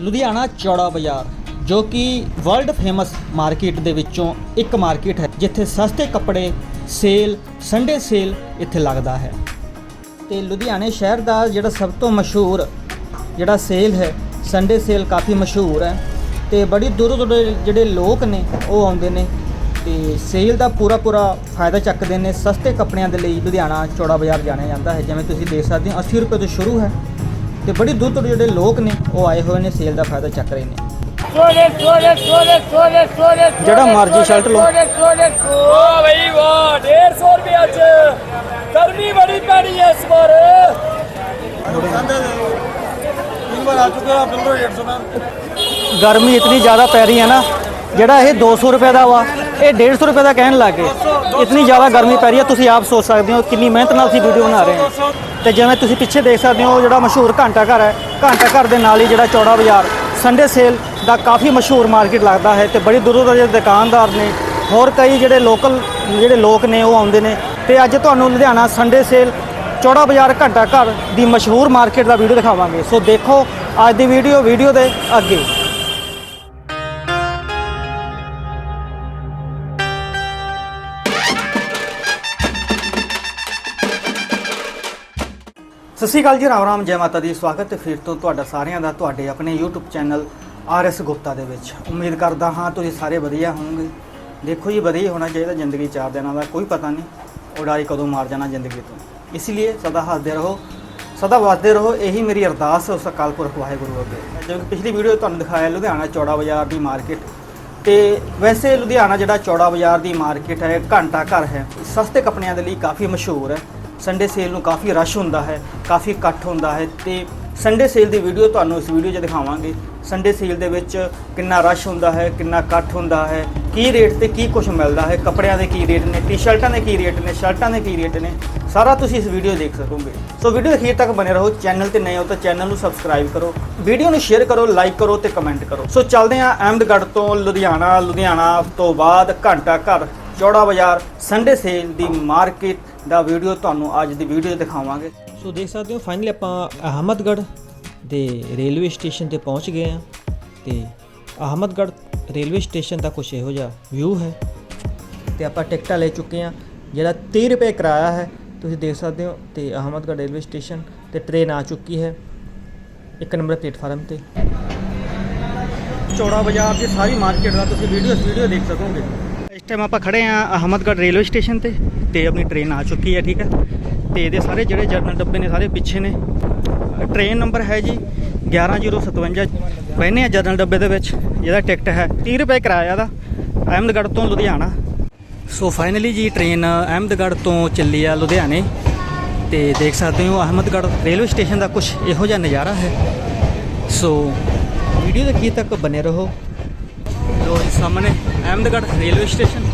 ਲੁਧਿਆਣਾ ਚੌੜਾ ਬਾਜ਼ਾਰ, ਜੋ ਕਿ ਵਰਲਡ ਫੇਮਸ ਮਾਰਕੀਟ ਦੇ ਵਿੱਚੋਂ ਇੱਕ ਮਾਰਕੀਟ ਹੈ, ਜਿੱਥੇ ਸਸਤੇ ਕੱਪੜੇ ਸੇਲ ਸੰਡੇ ਸੇਲ ਇੱਥੇ ਲੱਗਦਾ ਹੈ। ਤੇ ਲੁਧਿਆਣੇ ਸ਼ਹਿਰ ਦਾ ਜਿਹੜਾ ਸਭ ਤੋਂ ਮਸ਼ਹੂਰ ਜਿਹੜਾ ਸੇਲ ਹੈ ਸੰਡੇ ਸੇਲ ਕਾਫੀ ਮਸ਼ਹੂਰ ਹੈ। ਤੇ ਬੜੀ ਦੂਰੋਂ ਦੂਰੋਂ ਜਿਹੜੇ ਲੋਕ ਨੇ, ਉਹ ਆਉਂਦੇ ਨੇ। ਤੇ ਸੇਲ ਦਾ ਪੂਰਾ ਪੂਰਾ ਫਾਇਦਾ ਚੱਕਦੇ ਨੇ, ਸਸਤੇ ਕੱਪੜਿਆਂ ਦੇ ਲਈ ਲੁਧਿਆਣਾ ਚੌੜਾ ਬਾਜ਼ਾਰ ਜਾਣਿਆ ਜਾਂਦਾ ਹੈ। ਜਿਵੇਂ ਤੁਸੀਂ ਦੇਖ ਸਕਦੇ ਹੋ 80 ਰੁਪਏ ਤੋਂ ਸ਼ੁਰੂ ਹੈ। ਤੇ ਬੜੀ ਦੂਰ ਤੋਂ ਜਿਹੜੇ ਲੋਕ ਨੇ ਉਹ ਆਏ ਹੋਏ ਨੇ ਸੇਲ ਦਾ ਫਾਇਦਾ ਚੱਕ ਰਹੇ ਨੇ। ਸੋਲੇ ਸੋਲੇ ਸੋਲੇ ਸੋਲੇ ਸੋਲੇ ਜਿਹੜਾ ਮਰਜ਼ੀ ਸ਼ਰਟ ਲਓ। ਵਾਹ ਬਈ ਵਾਹ 150 ਰੁਪਏ ਅੱਜ। ਗਰਮੀ ਬੜੀ ਪੈਣੀ ਹੈ ਇਸ ਵਾਰ। ਗਰਮੀ ਇਤਨੀ ਜ਼ਿਆਦਾ ਪੈ ਰਹੀ ਹੈ ਨਾ ਜਿਹੜਾ ਇਹ 200 ਰੁਪਏ ਦਾ ਵਾ ਇਹ 150 ਰੁਪਏ ਦਾ ਕਹਿਣ ਲੱਗੇ ਇਤਨੀ ਜ਼ਿਆਦਾ ਗਰਮੀ ਪੈ ਰਹੀ ਹੈ, ਤੁਸੀਂ ਆਪ ਸੋਚ ਸਕਦੇ ਹੋ ਕਿੰਨੀ ਮਿਹਨਤ ਨਾਲ ਅਸੀਂ ਵੀਡੀਓ ਬਣਾ ਰਹੇ ਹਾਂ। ਤੇ ਜਿਵੇਂ ਤੁਸੀਂ ਪਿੱਛੇ ਦੇਖ ਸਕਦੇ ਹੋ ਜਿਹੜਾ ਮਸ਼ਹੂਰ ਘੰਟਾ ਘਰ ਹੈ, ਘੰਟਾ ਘਰ ਦੇ ਨਾਲ ਹੀ ਜਿਹੜਾ ਚੌੜਾ ਬਾਜ਼ਾਰ ਸੰਡੇ ਸੇਲ ਦਾ ਕਾਫੀ ਮਸ਼ਹੂਰ ਮਾਰਕੀਟ ਲੱਗਦਾ ਹੈ ਤੇ ਬੜੀ ਦੂਰੋਂ ਦੂਰੋਂ ਦੇ ਦੁਕਾਨਦਾਰ ਨੇ ਹੋਰ ਕਈ ਜਿਹੜੇ ਲੋਕਲ ਜਿਹੜੇ ਲੋਕ ਨੇ, ਉਹ ਆਉਂਦੇ ਨੇ। ਤੇ ਅੱਜ ਤੁਹਾਨੂੰ ਲੁਧਿਆਣਾ ਸੰਡੇ ਸੇਲ ਚੌੜਾ ਬਾਜ਼ਾਰ ਘੰਟਾ ਘਰ ਦੀ ਮਸ਼ਹੂਰ ਮਾਰਕੀਟ ਦਾ ਵੀਡੀਓ ਦਿਖਾਵਾਂਗੇ। ਸੋ ਦੇਖੋ ਅੱਜ ਦੀ ਵੀਡੀਓ ਵੀਡੀਓ ਦੇ ਅੱਗੇ। ਸਤਿ ਸ਼੍ਰੀ ਅਕਾਲ ਜੀ, ਰਾਮ ਰਾਮ, ਜੈ ਮਾਤਾ ਦੀ ਸਵਾਗਤ ਹੈ। ਫਿਰ ਤੋਂ ਤੁਹਾਡਾ ਸਾਰਿਆਂ ਦਾ ਤੁਹਾਡੇ ਆਪਣੇ YouTube channel R S Gupta ਦੇ ਵਿੱਚ। ਉਮੀਦ ਕਰਦਾ ਹਾਂ ਤੁਸੀਂ ਸਾਰੇ ਵਧੀਆ ਹੋਵੋਗੇ। ਦੇਖੋ ਜੀ, ਵਧੀਆ ਹੋਣਾ ਚਾਹੀਦਾ ਜ਼ਿੰਦਗੀ ਚਾਰ ਦਿਨਾਂ ਦਾ, ਕੋਈ ਪਤਾ ਨਹੀਂ। ਉਡਾਰੀ ਕਦੋਂ ਮਾਰ ਜਾਣਾ ਜ਼ਿੰਦਗੀ ਤੋਂ। ਇਸ ਲਈ ਸਦਾ ਹੱਸਦੇ ਰਹੋ, ਸਦਾ ਵਸਦੇ ਰਹੋ। ਇਹੀ ਮੇਰੀ ਅਰਦਾਸ ਹੈ ਉਸ ਅਕਾਲ ਪੁਰਖ ਵਾਹਿਗੁਰੂ ਅੱਗੇ। ਜਿਵੇਂ ਪਿਛਲੀ ਵੀਡੀਓ ਤੁਹਾਨੂੰ ਦਿਖਾਇਆ, ਲੁਧਿਆਣਾ ਚੌੜਾ ਬਾਜ਼ਾਰ ਦੀ ਮਾਰਕੀਟ। ਤੇ ਵੈਸੇ ਲੁਧਿਆਣਾ ਜਿਹੜਾ ਚੌੜਾ ਬਾਜ਼ਾਰ ਦੀ ਮਾਰਕੀਟ ਹੈ, ਘੰਟਾ ਘਰ ਹੈ। ਸਸਤੇ ਕੱਪੜਿਆਂ ਦੇ ਲਈ ਕਾਫੀ ਮਸ਼ਹੂਰ ਹੈ। ਸੰਡੇ ਸੇਲ ਨੂੰ ਕਾਫੀ ਰਸ਼ ਹੁੰਦਾ ਹੈ, ਕਾਫੀ ਇਕੱਠ ਹੁੰਦਾ ਹੈ ਤੇ ਸੰਡੇ ਸੇਲ ਦੀ ਵੀਡੀਓ ਤੁਹਾਨੂੰ ਇਸ ਵੀਡੀਓ 'ਚ ਦਿਖਾਵਾਂਗੇ। ਸੰਡੇ ਸੇਲ ਦੇ ਵਿੱਚ ਕਿੰਨਾ ਰਸ਼ ਹੁੰਦਾ ਹੈ, ਕਿੰਨਾ ਇਕੱਠ ਹੁੰਦਾ ਹੈ, ਕੀ ਰੇਟ ਤੇ ਕੀ ਕੁਝ ਮਿਲਦਾ ਹੈ, ਕੱਪੜਿਆਂ ਦੇ ਕੀ ਰੇਟ ਨੇ ਟੀ-ਸ਼ਰਟਾਂ ਦੇ ਕੀ ਰੇਟ ਨੇ ਸ਼ਰਟਾਂ ਦੇ ਕੀ ਰੇਟ ਨੇ, ਸਾਰਾ ਤੁਸੀਂ ਇਸ ਵੀਡੀਓ ਦੇਖ ਸਕੋਗੇ। ਸੋ ਵੀਡੀਓ ਦੇ ਅਖੀਰ ਤੱਕ ਬਨੇ ਰਹੋ ਚੈਨਲ ਤੇ ਨਏ ਹੋ ਤਾਂ ਚੈਨਲ ਨੂੰ ਸਬਸਕ੍ਰਾਈਬ ਕਰੋ ਵੀਡੀਓ ਨੂੰ ਸ਼ੇਅਰ ਕਰੋ ਲਾਈਕ ਕਰੋ ਤੇ ਕਮੈਂਟ ਕਰੋ। ਸੋ ਚੱਲਦੇ ਹਾਂ ਅਹਿਮਦਗੜ੍ਹ ਤੋਂ ਲੁਧਿਆਣਾ ਲੁਧਿਆਣਾ ਤੋਂ ਬਾਅਦ ਘੰਟਾ ਘਰ, ਚੌੜਾ ਬਾਜ਼ਾਰ ਸੰਡੇ ਸੇਲ ਦੀ ਮਾਰਕੀਟ ਦਾ ਵੀਡੀਓ ਤੁਹਾਨੂੰ ਅੱਜ ਦੀ ਵੀਡੀਓ ਦਿਖਾਵਾਂਗੇ। ਸੋ ਦੇਖ ਸਕਦੇ ਹੋ ਫਾਈਨਲੀ ਆਪਾਂ ਅਹਮਦਗੜ੍ਹ ਦੇ ਰੇਲਵੇ ਸਟੇਸ਼ਨ ਤੇ ਪਹੁੰਚ ਗਏ ਹਾਂ ਤੇ ਅਹਮਦਗੜ੍ਹ ਰੇਲਵੇ ਸਟੇਸ਼ਨ ਦਾ ਕੁਝ ਇਹੋ ਜਿਹਾ ਵਿਊ ਹੈ। ਤੇ ਆਪਾਂ ਟਿਕਟਾਂ ਲੈ ਚੁੱਕੇ ਹਾਂ, ਜਿਹੜਾ 30 ਰੁਪਏ ਕਿਰਾਇਆ ਹੈ, ਤੁਸੀਂ ਦੇਖ ਸਕਦੇ ਹੋ, ਤੇ ਅਹਮਦਗੜ੍ਹ ਰੇਲਵੇ ਸਟੇਸ਼ਨ ਤੇ ਟ੍ਰੇਨ ਆ ਚੁੱਕੀ ਹੈ ਇੱਕ ਨੰਬਰ ਪਲੇਟਫਾਰਮ ਤੇ। ਚੌੜਾ ਬਾਜ਼ਾਰ ਦੀ ਸਾਰੀ ਮਾਰਕੀਟ ਦਾ ਤੁਸੀਂ ਵੀਡੀਓ ਵੀਡੀਓ ਦੇਖ ਸਕੋਗੇ। ਟਾਈਮ ਆਪਾਂ ਖੜੇ ਆ ਅਹਮਦਗੜ੍ਹ ਰੇਲਵੇ ਸਟੇਸ਼ਨ ਤੇ ਤੇ ਆਪਣੀ ਟ੍ਰੇਨ ਆ ਚੁੱਕੀ ਹੈ, ਠੀਕ ਹੈ? ਤੇ ਇਹਦੇ ਸਾਰੇ ਜਿਹੜੇ ਜਰਨਲ ਡੱਬੇ ਨੇ, ਸਾਰੇ ਪਿੱਛੇ ਨੇ। ਟ੍ਰੇਨ ਨੰਬਰ ਹੈ ਜੀ 11057 ਬਹਿਨੇ ਆ ਜਰਨਲ ਡੱਬੇ ਦੇ ਵਿੱਚ, ਜਿਹਦਾ ਟਿਕਟ ਹੈ 30 ਰੁਪਏ ਕਿਰਾਇਆ ਦਾ ਅਹਿਮਦਗੜ੍ਹ ਤੋਂ ਲੁਧਿਆਣਾ। ਸੋ ਫਾਈਨਲੀ ਜੀ ਟ੍ਰੇਨ ਅਹਿਮਦਗੜ੍ਹ ਤੋਂ ਚੱਲੀ ਆ ਲੁਧਿਆਣੇ। ਤੇ ਦੇਖ ਸਕਦੇ ਹੋ ਅਹਿਮਦਗੜ੍ਹ ਰੇਲਵੇ ਸਟੇਸ਼ਨ ਦਾ ਕੁਝ ਇਹੋ ਜਿਹਾ ਨਜ਼ਾਰਾ ਹੈ। ਸੋ ਵੀਡੀਓ ਦੇ ਕੀ ਤੱਕ ਬਨੇ ਰਹੋ। ਲੋ ਜੀ ਸਾਹਮਣੇ ਅਹਿਮਦਗੜ੍ਹ ਰੇਲਵੇ ਸਟੇਸ਼ਨ।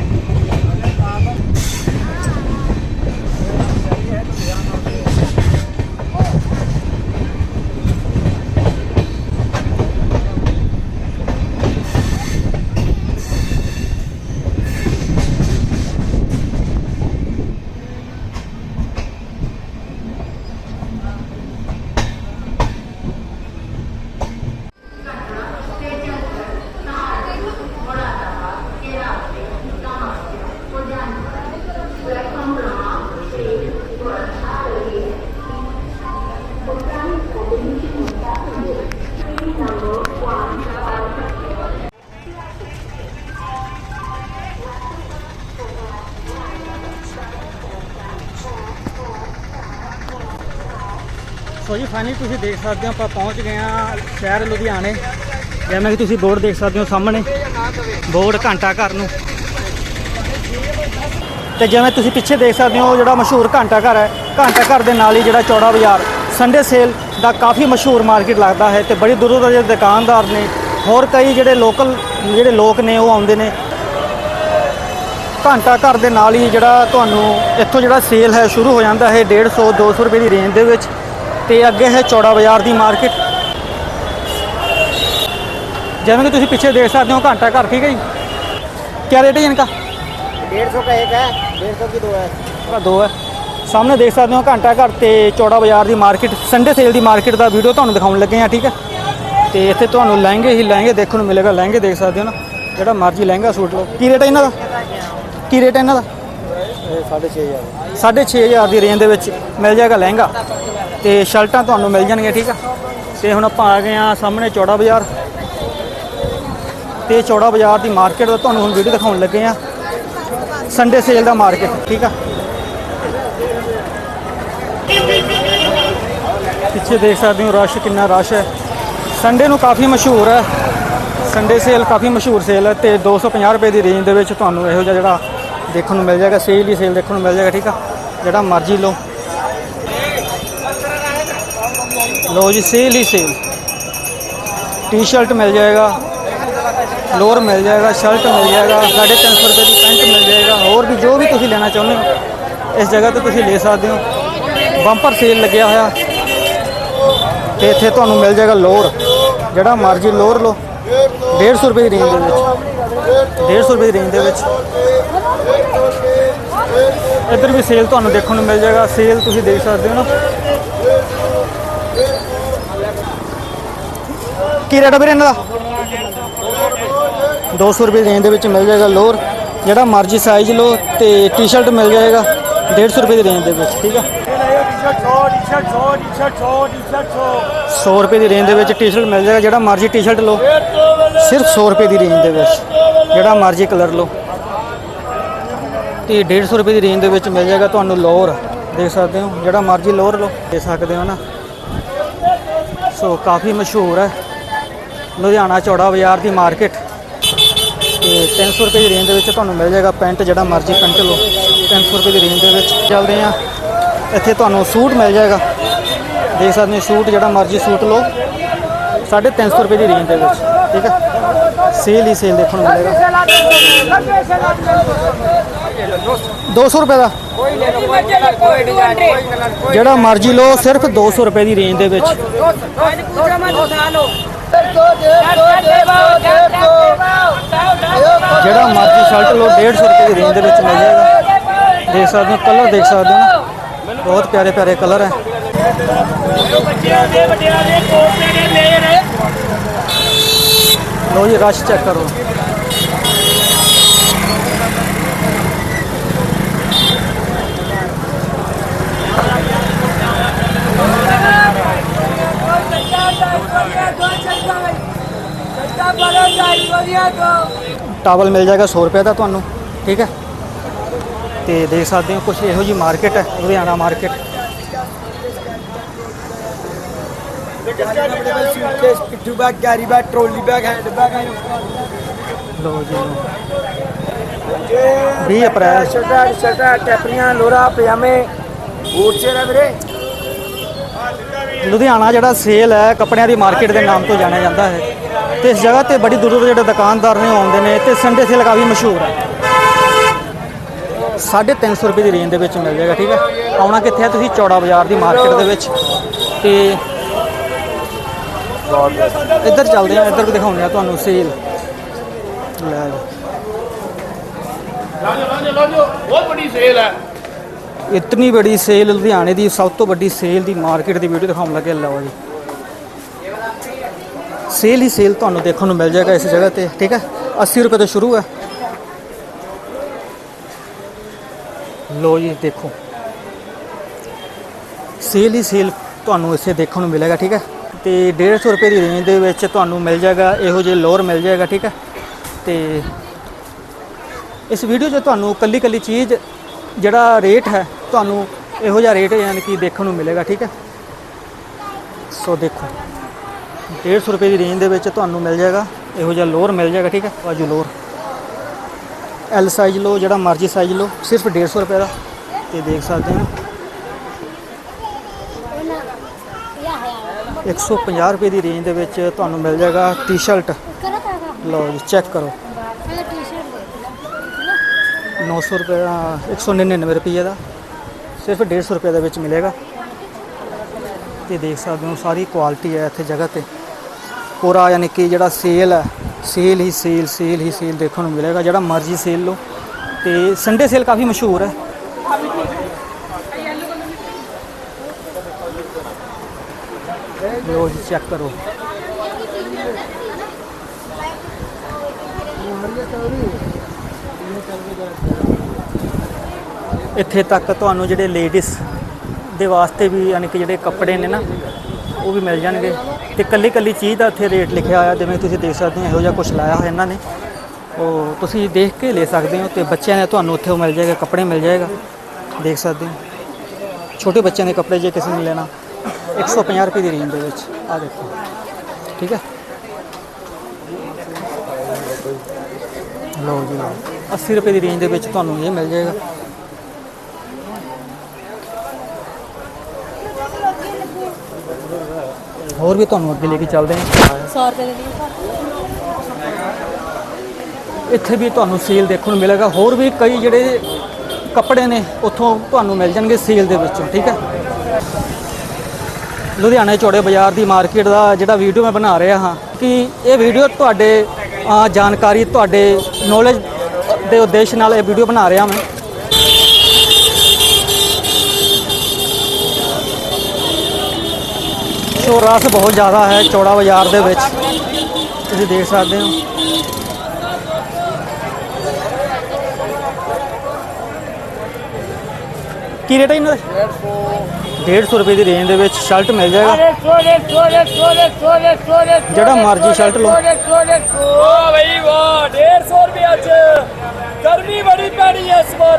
ਸੋ ਤੁਸੀਂ ਦੇਖ ਸਕਦੇ ਹੋ, ਆਪਾਂ ਪਹੁੰਚ ਗਏ ਆ ਸ਼ਹਿਰ ਲੁਧਿਆਣੇ। ਜਿਵੇਂ ਕਿ ਤੁਸੀਂ ਬੋਰਡ ਦੇਖ ਸਕਦੇ ਹੋ ਸਾਹਮਣੇ, ਬੋਰਡ ਘੰਟਾ ਘਰ ਨੂੰ। ਤੇ ਜਿਵੇਂ ਤੁਸੀਂ ਪਿੱਛੇ ਦੇਖ ਸਕਦੇ ਹੋ ਜਿਹੜਾ ਮਸ਼ਹੂਰ ਘੰਟਾ ਘਰ ਹੈ, ਘੰਟਾ ਘਰ ਦੇ ਨਾਲ ਹੀ ਜਿਹੜਾ ਚੌੜਾ ਬਾਜ਼ਾਰ ਸੰਡੇ ਸੇਲ ਦਾ ਕਾਫੀ ਮਸ਼ਹੂਰ ਮਾਰਕੀਟ ਲੱਗਦਾ ਹੈ ਤੇ ਬੜੀ ਦੂਰੋਂ ਦੂਰੋਂ ਜਿਹੜੇ ਦੁਕਾਨਦਾਰ ਨੇ, ਹੋਰ ਕਈ ਜਿਹੜੇ ਲੋਕਲ ਜਿਹੜੇ ਲੋਕ ਨੇ, ਉਹ ਆਉਂਦੇ ਨੇ। ਘੰਟਾ ਘਰ ਦੇ ਨਾਲ ਹੀ ਜਿਹੜਾ ਤੁਹਾਨੂੰ ਇੱਥੋਂ ਜਿਹੜਾ ਸੇਲ ਹੈ, ਸ਼ੁਰੂ ਹੋ ਜਾਂਦਾ ਹੈ 150 200 ਰੁਪਏ ਦੀ ਰੇਂਜ ਦੇ ਵਿੱਚ। ਤੇ ਅੱਗੇ ਹੈ ਚੌੜਾ ਬਾਜ਼ਾਰ ਦੀ ਮਾਰਕੀਟ ਜਿਵੇਂ ਕਿ ਤੁਸੀਂ ਪਿੱਛੇ ਦੇਖ ਸਕਦੇ ਹੋ ਘੰਟਾ ਘਰ ਠੀਕ ਹੈ ਜੀ ਕੀ ਰੇਟ ਹੈ ਇਨਕਾ डेढ़ सौ का एक है डेढ़ सौ की दो है ਭਰਾ ਦੋ ਹੈ ਸਾਹਮਣੇ ਦੇਖ ਸਕਦੇ ਹੋ ਘੰਟਾ ਘਰ ਤੇ ਚੌੜਾ ਬਾਜ਼ਾਰ ਦੀ ਮਾਰਕੀਟ ਸੰਡੇ ਸੇਲ ਦੀ ਮਾਰਕੀਟ ਦਾ ਵੀਡੀਓ ਤੁਹਾਨੂੰ ਦਿਖਾਉਣ ਲੱਗੇ ਆ ਠੀਕ ਹੈ ਤੇ ਇੱਥੇ ਤੁਹਾਨੂੰ ਲਹਿੰਗੇ ਹੀ ਲਹਿੰਗੇ ਦੇਖਣ ਨੂੰ ਮਿਲੇਗਾ ਲਹਿੰਗੇ ਦੇਖ ਸਕਦੇ ਹੋ ਨਾ ਜਿਹੜਾ ਮਰਜ਼ੀ ਲਹਿੰਗਾ ਸੂਟ ਲਓ ਕੀ ਰੇਟ ਹੈ ਇਹਨਾਂ ਦਾ ਕੀ ਰੇਟ ਹੈ ਇਹਨਾਂ ਦਾ ਇਹ 6500 6500 ਦੀ ਰੇਂਜ ਦੇ ਵਿੱਚ ਮਿਲ ਜਾਏਗਾ ਲਹਿੰਗਾ ਤੇ ਸ਼ਰਟਾਂ ਤੁਹਾਨੂੰ ਮਿਲ ਜਾਣਗੀਆਂ, ਠੀਕ ਆ? ਤੇ ਹੁਣ ਆਪਾਂ ਆ ਗਏ ਆ ਸਾਹਮਣੇ ਚੌੜਾ ਬਾਜ਼ਾਰ। ਤੇ ਚੌੜਾ ਬਾਜ਼ਾਰ ਦੀ ਮਾਰਕੀਟ ਦਾ ਤੁਹਾਨੂੰ ਹੁਣ ਵੀਡੀਓ ਦਿਖਾਉਣ ਲੱਗੇ ਆ ਸੰਡੇ ਸੇਲ ਦਾ ਮਾਰਕੀਟ ਠੀਕ ਆ? ਪਿੱਛੇ ਦੇਖ ਸਕਦੇ ਹੋ ਰਸ਼ ਕਿੰਨਾ ਰਸ਼ ਹੈ। ਸੰਡੇ ਨੂੰ ਕਾਫੀ ਮਸ਼ਹੂਰ ਹੈ। ਸੰਡੇ ਸੇਲ ਕਾਫੀ ਮਸ਼ਹੂਰ ਸੇਲ ਹੈ ਤੇ 250 ਰੁਪਏ ਦੀ ਰੇਂਜ ਦੇ ਵਿੱਚ ਤੁਹਾਨੂੰ ਇਹੋ ਜਿਹਾ ਜਿਹੜਾ ਦੇਖਣ ਨੂੰ ਮਿਲ ਜਾਏਗਾ ਸੇਲ ਹੀ ਸੇਲ ਦੇਖਣ ਨੂੰ ਮਿਲ ਜਾਏਗਾ, ਠੀਕ ਆ? ਜਿਹੜਾ ਮਰਜ਼ੀ ਲਓ। ਲੋ ਜੀ ਸੇਲ ਹੀ ਸੇਲ ਟੀ-ਸ਼ਰਟ ਮਿਲ ਜਾਏਗਾ, ਲੋਅਰ ਮਿਲ ਜਾਏਗਾ ਸ਼ਰਟ ਮਿਲ ਜਾਏਗਾ 350 ਰੁਪਏ ਦੀ ਪੈਂਟ ਮਿਲ ਜਾਏਗਾ, ਹੋਰ ਵੀ ਜੋ ਵੀ ਤੁਸੀਂ ਲੈਣਾ ਚਾਹੁੰਦੇ ਹੋ, ਇਸ ਜਗ੍ਹਾ ਤੇ ਤੁਸੀਂ ਲੈ ਸਕਦੇ ਹੋ। ਬੰਪਰ ਸੇਲ ਲੱਗਿਆ ਹੋਇਆ। ਤੇ ਇੱਥੇ ਤੁਹਾਨੂੰ ਮਿਲ ਜਾਏਗਾ ਲੋਅਰ, ਜਿਹੜਾ ਮਰਜ਼ੀ ਲੋਅਰ ਲਓ। 150 ਰੁਪਏ ਦੀ ਰੇਂਜ ਦੇ ਵਿੱਚ। 150 ਰੁਪਏ ਦੀ ਰੇਂਜ ਦੇ ਵਿੱਚ। ਇੱਧਰ ਵੀ ਸੇਲ ਤੁਹਾਨੂੰ ਦੇਖਣ ਨੂੰ ਮਿਲ ਜਾਏਗਾ। ਸੇਲ ਤੁਸੀਂ ਦੇਖ ਸਕਦੇ ਹੋ ਨਾ। ਕੀ ਰੇਟ ਆ ਵੀਰੇ ਇਹਨਾਂ ਦਾ? 200 ਰੁਪਏ ਦੀ ਰੇਂਜ ਦੇ ਵਿੱਚ ਮਿਲ ਜਾਏਗਾ ਲੋਅਰ, ਜਿਹੜਾ ਮਰਜ਼ੀ ਸਾਈਜ਼ ਲਓ ਤੇ ਟੀ-ਸ਼ਰਟ ਮਿਲ ਜਾਏਗਾ 150 ਰੁਪਏ ਦੀ ਰੇਂਜ ਦੇ ਵਿੱਚ, ਠੀਕ ਆ? 100 ਰੁਪਏ ਦੀ ਰੇਂਜ ਦੇ ਵਿੱਚ ਟੀ-ਸ਼ਰਟ ਮਿਲ ਜਾਏਗਾ, ਜਿਹੜਾ ਮਰਜ਼ੀ ਟੀ-ਸ਼ਰਟ ਲਓ, ਸਿਰਫ 100 ਰੁਪਏ ਦੀ ਰੇਂਜ ਦੇ ਵਿੱਚ, ਜਿਹੜਾ ਮਰਜ਼ੀ ਕਲਰ ਲਓ। ਤੇ 150 ਰੁਪਏ ਦੀ ਰੇਂਜ ਦੇ ਵਿੱਚ ਮਿਲ ਜਾਏਗਾ ਤੁਹਾਨੂੰ ਲੋਅਰ, ਦੇਖ ਸਕਦੇ ਹੋ, ਜਿਹੜਾ ਮਰਜ਼ੀ ਲੋਅਰ ਲਓ ਦੇ ਸਕਦੇ ਹੋ ਨਾ। ਸੋ ਕਾਫੀ ਮਸ਼ਹੂਰ ਹੈ। ਲੁਧਿਆਣਾ ਚੌੜਾ ਬਾਜ਼ਾਰ ਦੀ ਮਾਰਕੀਟ। ਤੇ 300 ਰੁਪਏ ਦੀ ਰੇਂਜ ਦੇ ਵਿੱਚ ਤੁਹਾਨੂੰ ਮਿਲ ਜਾਏਗਾ ਪੈਂਟ, ਜਿਹੜਾ ਮਰਜ਼ੀ ਪੈਂਟ ਲਓ। 300 ਰੁਪਏ ਦੀ ਰੇਂਜ ਦੇ ਵਿੱਚ ਚੱਲਦੇ ਆ ਇੱਥੇ ਤੁਹਾਨੂੰ ਸੂਟ ਮਿਲ ਜਾਏਗਾ। ਦੇਖ ਸਕਦੇ ਹੋ ਸੂਟ, ਜਿਹੜਾ ਮਰਜ਼ੀ ਸੂਟ ਲਓ। 350 ਰੁਪਏ ਦੀ ਰੇਂਜ ਦੇ ਵਿੱਚ, ਠੀਕ ਹੈ। ਸੇਲ ਹੀ ਸੇਲ ਦੇਖਣ ਨੂੰ ਮਿਲੇਗਾ। 200 ਰੁਪਏ ਦਾ ਜਿਹੜਾ ਮਰਜ਼ੀ ਲਓ ਸਿਰਫ 200 ਰੁਪਏ ਦੀ ਰੇਂਜ ਦੇ ਵਿੱਚ ਜਿਹੜਾ ਮਰਜ਼ੀ ਸ਼ਰਟ ਲਓ 150 ਰੁਪਏ ਦੀ ਰੇਂਜ ਦੇ ਵਿੱਚ ਮਿਲ ਜਾਏਗਾ ਦੇਖ ਸਕਦੇ ਹੋ ਕਲਰ ਦੇਖ ਸਕਦੇ ਹੋ ਬਹੁਤ ਪਿਆਰੇ ਪਿਆਰੇ ਕਲਰ ਹੈ ਲਓ ਜੀ ਰਸ਼ ਚੈੱਕ ਕਰੋ ਟਾਵਲ ਮਿਲ ਜਾਏਗਾ 100 ਰੁਪਏ ਦਾ ਤੁਹਾਨੂੰ, ਠੀਕ ਹੈ? ਤੇ ਦੇਖ ਸਕਦੇ ਹੋ ਕੁਝ ਇਹੋ ਜੀ ਮਾਰਕੀਟ ਹੈ, ਲੁਧਿਆਣਾ ਮਾਰਕੀਟ। ਪਿੱਠੂ ਬੈਗ ਜੀ ਲੁਧਿਆਣਾ ਜਿਹੜਾ ਸੇਲ ਹੈ, ਕੱਪੜਿਆਂ ਦੀ ਮਾਰਕੀਟ ਦੇ ਨਾਮ ਤੋਂ ਜਾਣਿਆ ਜਾਂਦਾ ਹੈ। ਤੇ ਇਸ ਜਗ੍ਹਾ ਤੇ ਬੜੀ ਦੂਰੋਂ ਦੂਰੋਂ ਜਿਹੜੇ ਦੁਕਾਨਦਾਰ ਨੇ ਆਉਂਦੇ ਨੇ ਤੇ ਸੰਡੇ ਸੇਲ ਕਾਫੀ ਮਸ਼ਹੂਰ ਹੈ। 350 ਰੁਪਏ ਦੀ ਰੇਂਜ ਦੇ ਵਿੱਚ ਮਿਲ ਜਾਏਗਾ ਠੀਕ ਹੈ? ਆਉਣਾ ਕਿੱਥੇ ਹੈ ਤੁਸੀਂ? ਚੌੜਾ ਬਾਜ਼ਾਰ ਦੀ ਮਾਰਕੀਟ ਦੇ ਵਿੱਚ। ਤੇ ਇੱਧਰ ਚੱਲਦੇ ਆ ਇੱਧਰ ਵੀ ਦਿਖਾਉਂਦੇ ਆ ਤੁਹਾਨੂੰ ਸੇਲ ਲੈ ਜੀ ਬਹੁਤ ਵੱਡੀ ਸੇਲ ਹੈ। ਇਤਨੀ ਬੜੀ ਸੇਲ ਲੁਧਿਆਣੇ ਦੀ ਸਭ ਤੋਂ ਵੱਡੀ ਸੇਲ ਦੀ ਮਾਰਕੀਟ ਦੀ ਵੀਡੀਓ ਦਿਖਾਉਣ ਲੱਗੇ ਲਓ ਜੀ। ਸੇਲ ਹੀ ਸੇਲ ਤੁਹਾਨੂੰ ਦੇਖਣ ਨੂੰ ਮਿਲ ਜਾਏਗਾ ਇਸ ਜਗ੍ਹਾ ਤੇ, ਠੀਕ ਹੈ? 80 ਰੁਪਏ ਤੋਂ ਸ਼ੁਰੂ ਹੈ। ਲੋ ਜੀ, ਦੇਖੋ। ਸੇਲ ਹੀ ਸੇਲ ਤੁਹਾਨੂੰ ਇੱਥੇ ਦੇਖਣ ਨੂੰ ਮਿਲੇਗਾ, ਠੀਕ ਹੈ? ਤੇ 150 ਰੁਪਏ ਦੀ ਰੇਂਜ ਦੇ ਵਿੱਚ ਤੁਹਾਨੂੰ ਮਿਲ ਜਾਏਗਾ, ਇਹੋ ਜਿਹੇ ਲੋਅਰ ਮਿਲ ਜਾਏਗਾ, ਠੀਕ ਹੈ? ਤੇ ਇਸ ਵੀਡੀਓ 'ਚ ਤੁਹਾਨੂੰ ਕੱਲੀ ਕੱਲੀ ਚੀਜ਼ ਜਿਹੜਾ ਰੇਟ ਹੈ, ਤੁਹਾਨੂੰ ਇਹੋ ਜਿਹਾ ਰੇਟ ਯਾਨੀ ਕਿ ਦੇਖਣ ਨੂੰ ਮਿਲੇਗਾ, ਠੀਕ ਹੈ? ਸੋ ਦੇਖੋ। 150 ਰੁਪਏ ਦੀ ਰੇਂਜ ਦੇ ਵਿੱਚ ਤੁਹਾਨੂੰ ਮਿਲ ਜਾਏਗਾ। ਇਹੋ ਜਿਹਾ ਲੋਅਰ ਮਿਲ ਜਾਏਗਾ, ਠੀਕ ਹੈ? ਬਾਜੂ ਲੋਅਰ। ਐਲ ਸਾਈਜ਼ ਲਓ, ਜਿਹੜਾ ਮਰਜ਼ੀ ਸਾਈਜ਼ ਲਓ, ਸਿਰਫ 150 ਰੁਪਏ ਦਾ। ਤੇ ਦੇਖ ਸਕਦੇ ਹੋ। 150 ਰੁਪਏ ਦੀ ਰੇਂਜ ਦੇ ਵਿੱਚ ਤੁਹਾਨੂੰ ਮਿਲ ਜਾਏਗਾ ਟੀ-ਸ਼ਰਟ ਲਓ ਜੀ ਚੈੱਕ ਕਰੋ। 900 ਰੁਪਏ ਦਾ 199 ਰੁਪਏ ਦਾ। ਸਿਰਫ 150 ਰੁਪਏ ਦੇ ਵਿੱਚ ਮਿਲੇਗਾ। ਤੇ ਦੇਖ ਸਕਦੇ ਹੋ, ਸਾਰੀ ਕੁਆਲਿਟੀ ਹੈ ਇੱਥੇ ਜਗ੍ਹਾ ਤੇ। ਪੂਰਾ ਯਾਨੀ ਕਿ ਜਿਹੜਾ ਸੇਲ ਹੈ, ਸੇਲ ਹੀ ਸੇਲ ਸੇਲ ਹੀ ਸੇਲ ਦੇਖਣ ਨੂੰ ਮਿਲੇਗਾ, ਜਿਹੜਾ ਮਰਜ਼ੀ ਸੇਲ ਲੋ ਤੇ ਸੰਡੇ ਸੇਲ ਕਾਫੀ ਮਸ਼ਹੂਰ ਹੈ। ਲੋ ਚੈੱਕ ਕਰੋ। ਇੱਥੇ ਤੱਕ ਤੁਹਾਨੂੰ ਜਿਹੜੇ ਲੇਡੀਜ਼ ਦੇ ਵਾਸਤੇ ਵੀ ਯਾਨੀ ਕਿ ਜਿਹੜੇ ਕੱਪੜੇ ਨੇ ਨਾ, ਉਹ ਵੀ ਮਿਲ ਜਾਣਗੇ। ਤੇ ਕੱਲੀ ਕੱਲੀ ਚੀਜ਼ ਦਾ ਇੱਥੇ ਰੇਟ ਲਿਖਿਆ ਹੋਇਆ, ਜਿਵੇਂ ਤੁਸੀਂ ਦੇਖ ਸਕਦੇ ਹੋ, ਇਹੋ ਜਿਹਾ ਕੁਝ ਲਾਇਆ ਹੋਇਆ ਇਹਨਾਂ ਨੇ। ਉਹ ਤੁਸੀਂ ਦੇਖ ਕੇ ਲੈ ਸਕਦੇ ਹੋ ਤੇ ਬੱਚਿਆਂ ਦੇ ਤੁਹਾਨੂੰ ਉੱਥੇ ਉਹ ਮਿਲ ਜਾਏਗਾ, ਕੱਪੜੇ ਮਿਲ ਜਾਏਗਾ। ਦੇਖ ਸਕਦੇ ਹੋ। ਛੋਟੇ ਬੱਚਿਆਂ ਦੇ ਕੱਪੜੇ ਜੇ ਕਿਸੇ ਨੇ ਲੈਣਾ 150 ਰੁਪਏ ਦੀ ਰੇਂਜ ਦੇ ਵਿੱਚ। ਆ ਦੇਖੋ। ਠੀਕ ਹੈ? ਲਓ ਜੀ। 80 ਰੁਪਏ ਦੀ ਰੇਂਜ ਦੇ ਵਿੱਚ ਤੁਹਾਨੂੰ ਇਹ ਮਿਲ ਜਾਏਗਾ। ਹੋਰ ਵੀ ਤੁਹਾਨੂੰ ਅੱਗੇ ਲੈ ਕੇ ਚੱਲਦੇ ਹਾਂ। 100 ਰੁਪਏ ਦੇ ਇੱਥੇ ਵੀ ਤੁਹਾਨੂੰ ਸੇਲ ਦੇਖਣ ਨੂੰ ਮਿਲੇਗਾ। ਹੋਰ ਵੀ ਕਈ ਜਿਹੜੇ ਕੱਪੜੇ ਨੇ ਉੱਥੋਂ ਤੁਹਾਨੂੰ ਮਿਲ ਜਾਣਗੇ ਸੇਲ ਦੇ ਵਿੱਚੋਂ ਠੀਕ ਹੈ? ਲੁਧਿਆਣਾ ਚੌੜੇ ਬਾਜ਼ਾਰ ਦੀ ਮਾਰਕੀਟ ਦਾ ਜਿਹੜਾ ਵੀਡੀਓ ਮੈਂ ਬਣਾ ਰਿਹਾ ਹਾਂ ਕਿ ਇਹ ਵੀਡੀਓ ਤੁਹਾਡੇ ਜਾਣਕਾਰੀ ਤੁਹਾਡੇ ਨੌਲੇਜ ਦੇ ਉਦੇਸ਼ ਨਾਲ ਇਹ ਵੀਡੀਓ ਬਣਾ ਰਿਹਾ ਮੈਂ। ਸੋ ਰਸ ਬਹੁਤ ਜ਼ਿਆਦਾ ਹੈ ਚੌੜਾ ਬਾਜ਼ਾਰ ਦੇ ਵਿੱਚ। ਤੁਸੀਂ ਦੇਖ ਸਕਦੇ ਹੋ। ਕੀ ਰੇਟ ਹੈ ਇਹਨਾਂ ਦਾ? 150 ਰੁਪਏ ਦੀ ਰੇਂਜ ਦੇ ਵਿੱਚ ਸ਼ਰਟ ਮਿਲ ਜਾਏਗਾ। ਜਿਹੜਾ ਮਰਜ਼ੀ ਸ਼ਰਟ ਲਓ। ਸੋਨੇ ਵਾਹ ਬਈ, ਵਾਹ 150 ਰੁਪਏ ਚ ਗਰਮੀ ਬੜੀ ਪੈਣੀ ਐ ਇਸ ਵਾਰ।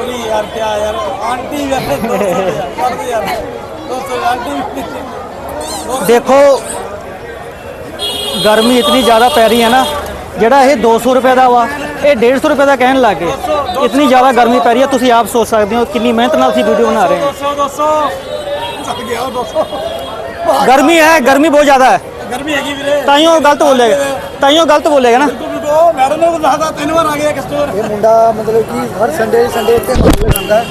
बोल रहा है आप डेढ़ सौ सॉरी यार क्या यार आंटी यार दो सौ यार, कर दो यार दो सौ आंटी ਦੇਖੋ ਗਰਮੀ ਇਤਨੀ ਜ਼ਿਆਦਾ ਪੈ ਰਹੀ ਹੈ ਨਾ ਜਿਹੜਾ ਇਹ 200 ਰੁਪਏ ਦਾ ਵਾ ਇਹ 150 ਰੁਪਏ ਦਾ ਕਹਿਣ ਲੱਗੇ ਇਤਨੀ ਜ਼ਿਆਦਾ ਗਰਮੀ ਪੈ ਰਹੀ ਹੈ ਤੁਸੀਂ ਆਪ ਸੋਚ ਸਕਦੇ ਹੋ ਕਿੰਨੀ ਮਿਹਨਤ ਨਾਲ ਅਸੀਂ ਵੀਡੀਓ ਬਣਾ ਰਹੇ दो सौ दो सौ चल गया दो सौ ਹਾਂ ਗਰਮੀ ਹੈ ਗਰਮੀ ਬਹੁਤ ਜ਼ਿਆਦਾ ਹੈ गर्मी हैगी ਵੀਰੇ ਤਾਈਓ ਗਲਤ ਬੋਲੇਗਾ ਤਾਈਓ ਗਲਤ ਬੋਲੇਗਾ ਨਾ ਬਿਲਕੁਲ ਮੈਡਮ ਨੇ ਦੱਸਦਾ ਤਿੰਨ ਵਾਰ ਆ ਗਿਆ ਕਸਟਮਰ ਇਹ ਮੁੰਡਾ ਮਤਲਬ ਕਿ ਹਰ ਸੰਡੇ ਸੰਡੇ ਇੱਥੇ ਮਾਲ ਲਗਾਉਂਦਾ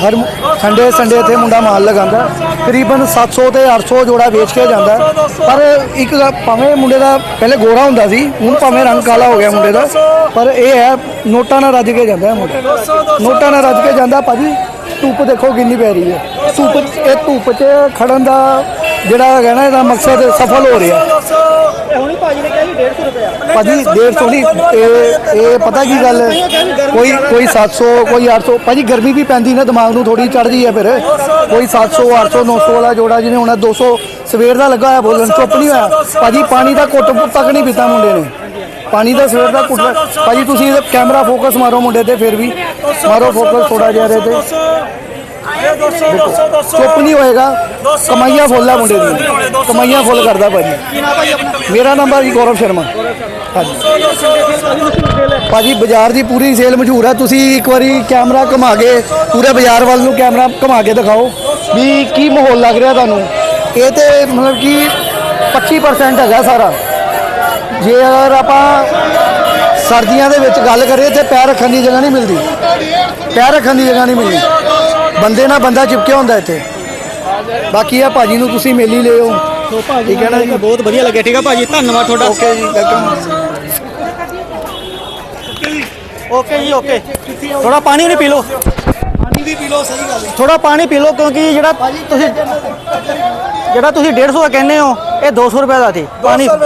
ਹਰ ਸੰਡੇ ਸੰਡੇ ਇੱਥੇ ਮੁੰਡਾ ਮਾਲ ਲਗਾਉਂਦਾ ਤਕਰੀਬਨ 700 ਤੇ 800 ਜੋੜਾ ਵੇਚ ਕੇ ਜਾਂਦਾ ਪਰ ਇੱਕ ਭਾਵੇਂ ਮੁੰਡੇ ਦਾ ਪਹਿਲੇ ਗੋਰਾ ਹੁੰਦਾ ਸੀ ਹੁਣ ਭਾਵੇਂ ਰੰਗ ਕਾਲਾ ਹੋ ਗਿਆ ਮੁੰਡੇ ਦਾ ਪਰ ਇਹ ਹੈ ਨੋਟਾਂ ਨਾਲ ਰੱਜ ਕੇ ਜਾਂਦਾ ਮੁੰਡਾ। ਨੋਟਾਂ ਨਾਲ ਰੱਜ ਕੇ ਜਾਂਦਾ ਭਾਜੀ ਧੁੱਪ ਦੇਖੋ ਕਿੰਨੀ ਪੈ ਰਹੀ ਹੈ। ਧੁੱਪ ਇਹ ਧੁੱਪ 'ਚ ਖੜਨ ਦਾ ਜਿਹੜਾ ਹੈਗਾ ਨਾ ਇਹਦਾ ਮਕਸਦ ਸਫਲ ਹੋ ਰਿਹਾ। ਹੁਣੀ ਭਾਜੀ ਨੇ ਕਿਹਾ ਜੀ 150 ਰੁਪਏ ਭਾਜੀ 150 ਨਹੀਂ ਇਹ ਇਹ ਪਤਾ ਕੀ ਗੱਲ? ਕੋਈ ਕੋਈ 700 ਕੋਈ 800 ਭਾਜੀ ਗਰਮੀ ਵੀ ਪੈਂਦੀ ਨਾ ਦਿਮਾਗ ਨੂੰ ਥੋੜੀ ਚੜਦੀ ਹੈ ਫਿਰ। ਕੋਈ 700 800 900 ਵਾਲਾ ਜੋੜਾ ਜਿਹਨੇ ਹੁਣ 200 ਸਵੇਰ ਦਾ ਲੱਗਾ ਹੋਇਆ ਬੋਲਣ ਚੁੱਪ ਨਹੀਂ ਹੋਇਆ। ਭਾਜੀ ਪਾਣੀ ਦਾ ਘੁੱਟ ਤੱਕ ਨਹੀਂ ਪੀਤਾ ਮੁੰਡੇ ਨੇ। ਪਾਣੀ ਦਾ ਸਵੇਰ ਦਾ ਘੁੱਟ ਭਾਜੀ ਤੁਸੀਂ ਕੈਮਰਾ ਫੋਕਸ ਮਾਰੋ ਮੁੰਡੇ ਤੇ ਫਿਰ ਵੀ। ਮਾਰੋ ਫੋਕਸ ਥੋੜਾ ਜਿਹਾ ਇਹਦੇ ਤੇ। ਚੁੱਪ ਨਹੀਂ ਹੋਏਗਾ। ਕਮਾਈਆਂ ਫੁੱਲ ਮੁੰਡੇ ਦੀ ਕਮਾਈਆਂ ਫੁੱਲ ਕਰਦਾ ਭਾਜੀ ਮੇਰਾ ਨਾਮ ਭਾਜੀ ਗੌਰਵ ਸ਼ਰਮਾ। ਭਾਜੀ ਬਾਜ਼ਾਰ ਦੀ ਪੂਰੀ ਸੇਲ ਮਸ਼ਹੂਰ ਹੈ ਤੁਸੀਂ ਇੱਕ ਵਾਰੀ ਕੈਮਰਾ ਘੁਮਾ ਕੇ ਪੂਰੇ ਬਾਜ਼ਾਰ ਵੱਲ ਨੂੰ ਕੈਮਰਾ ਘੁਮਾ ਕੇ ਦਿਖਾਓ ਵੀ ਕੀ ਮਾਹੌਲ ਲੱਗ ਰਿਹਾ ਤੁਹਾਨੂੰ। ਇਹ ਤੇ ਮਤਲਬ ਕਿ 25% ਹੈਗਾ ਸਾਰਾ। ਜੇ ਅਗਰ ਆਪਾਂ ਸਰਦੀਆਂ ਦੇ ਵਿੱਚ ਗੱਲ ਕਰੀਏ ਤੇ ਪੈਰ ਰੱਖਣ ਦੀ ਜਗ੍ਹਾ ਨਹੀਂ ਮਿਲਦੀ। ਪੈਰ ਰੱਖਣ ਦੀ ਜਗ੍ਹਾ ਨਹੀਂ ਮਿਲਦੀ। ਬੰਦੇ ਨਾਲ ਬੰਦਾ ਚਿਪਕਿਆ ਹੁੰਦਾ ਇੱਥੇ। ਬਾਕੀ ਆ ਭਾਜੀ ਨੂੰ ਤੁਸੀਂ ਮਿਲ ਹੀ ਲਿਓ ਸੋ ਭਾਜੀ ਠੀਕ ਹੈ ਨਾ ਜੀ? ਬਹੁਤ ਵਧੀਆ ਲੱਗਿਆ। ਠੀਕ ਹੈ ਭਾਜੀ ਧੰਨਵਾਦ ਤੁਹਾਡਾ। ਓਕੇ ਜੀ ਵੈਲਕਮ ਓਕੇ ਜੀ ਓਕੇ। ਥੋੜਾ ਪਾਣੀ ਵੀ ਪੀ ਲਓ। ਪਾਣੀ ਵੀ ਪੀ ਲਓ ਸਹੀ ਗੱਲ ਥੋੜਾ ਪਾਣੀ ਪੀ ਲਓ ਕਿਉਂਕਿ ਜਿਹੜਾ ਤੁਸੀਂ ਜਿਹੜਾ ਤੁਸੀਂ 150 ਦਾ ਕਹਿੰਦੇ ਹੋ ਇਹ 200 ਰੁਪਏ ਦਾ ਸੀ। ਪਾਣੀ 200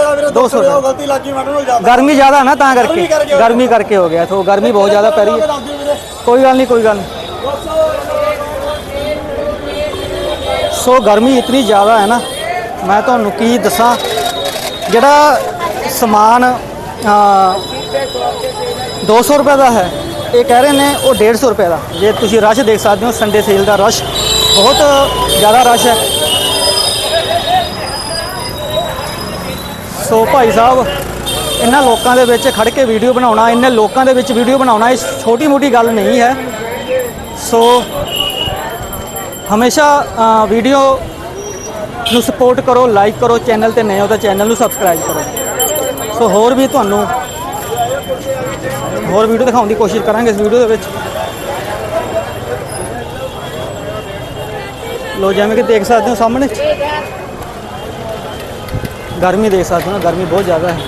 ਰੁਪਏ। ਗਲਤੀ ਲੱਗੀ ਮੈਡਮ ਗਰਮੀ ਜ਼ਿਆਦਾ ਨਾ ਤਾਂ ਕਰਕੇ ਗਰਮੀ ਕਰਕੇ। ਹੋ ਗਰਮੀ ਕਰਕੇ ਹੋ ਗਿਆ। ਸੋ ਗਰਮੀ ਬਹੁਤ ਜ਼ਿਆਦਾ ਪੈ ਰਹੀ ਹੈ। ਕੋਈ ਗੱਲ ਨਹੀਂ ਕੋਈ ਗੱਲ ਨਹੀਂ। ਸੋ ਗਰਮੀ ਇਤਨੀ ਜ਼ਿਆਦਾ ਹੈ ਨਾ ਮੈਂ ਤੁਹਾਨੂੰ ਕੀ ਦੱਸਾਂ? ਜਿਹੜਾ ਸਮਾਨ ਅ, 200 ਰੁਪਏ ਦਾ ਹੈ ਇਹ ਕਹਿ ਰਹੇ ਨੇ ਉਹ 150 ਰੁਪਏ ਦਾ। ਜੇ ਤੁਸੀਂ ਰਸ਼ ਦੇਖ ਸਕਦੇ ਹੋ ਸੰਡੇ ਸੇਲ ਦਾ ਰਸ਼ ਬਹੁਤ ਜ਼ਿਆਦਾ ਰਸ਼ ਹੈ। ਸੋ ਭਾਈ ਸਾਹਿਬ ਇਹਨਾਂ ਲੋਕਾਂ ਦੇ ਵਿੱਚ ਖੜ ਕੇ ਵੀਡੀਓ ਬਣਾਉਣਾ ਇਹਨਾਂ ਲੋਕਾਂ ਦੇ ਵਿੱਚ ਵੀਡੀਓ ਬਣਾਉਣਾ ਇਹ ਛੋਟੀ ਮੋਟੀ ਗੱਲ ਨਹੀਂ ਹੈ। ਸੋ ਹਮੇਸ਼ਾ ਵੀਡੀਓ ਨੂੰ ਸਪੋਰਟ ਕਰੋ ਲਾਈਕ ਕਰੋ ਚੈਨਲ ਤੇ ਨਏ ਹੋ ਤਾਂ ਚੈਨਲ ਨੂੰ ਸਬਸਕ੍ਰਾਈਬ ਕਰੋ। ਸੋ ਹੋਰ ਵੀ ਤੁਹਾਨੂੰ ਹੋਰ ਵੀਡੀਓ ਦਿਖਾਉਣ ਦੀ ਕੋਸ਼ਿਸ਼ ਕਰਾਂਗੇ ਇਸ ਵੀਡੀਓ ਦੇ ਵਿੱਚ। ਲੋ, ਜਿਵੇਂ ਕਿ ਦੇਖ ਸਕਦੇ ਹੋ ਸਾਹਮਣੇ। ਗਰਮੀ ਦੇਖ ਸਕਦੇ ਹੋ ਗਰਮੀ ਬਹੁਤ ਜ਼ਿਆਦਾ ਹੈ।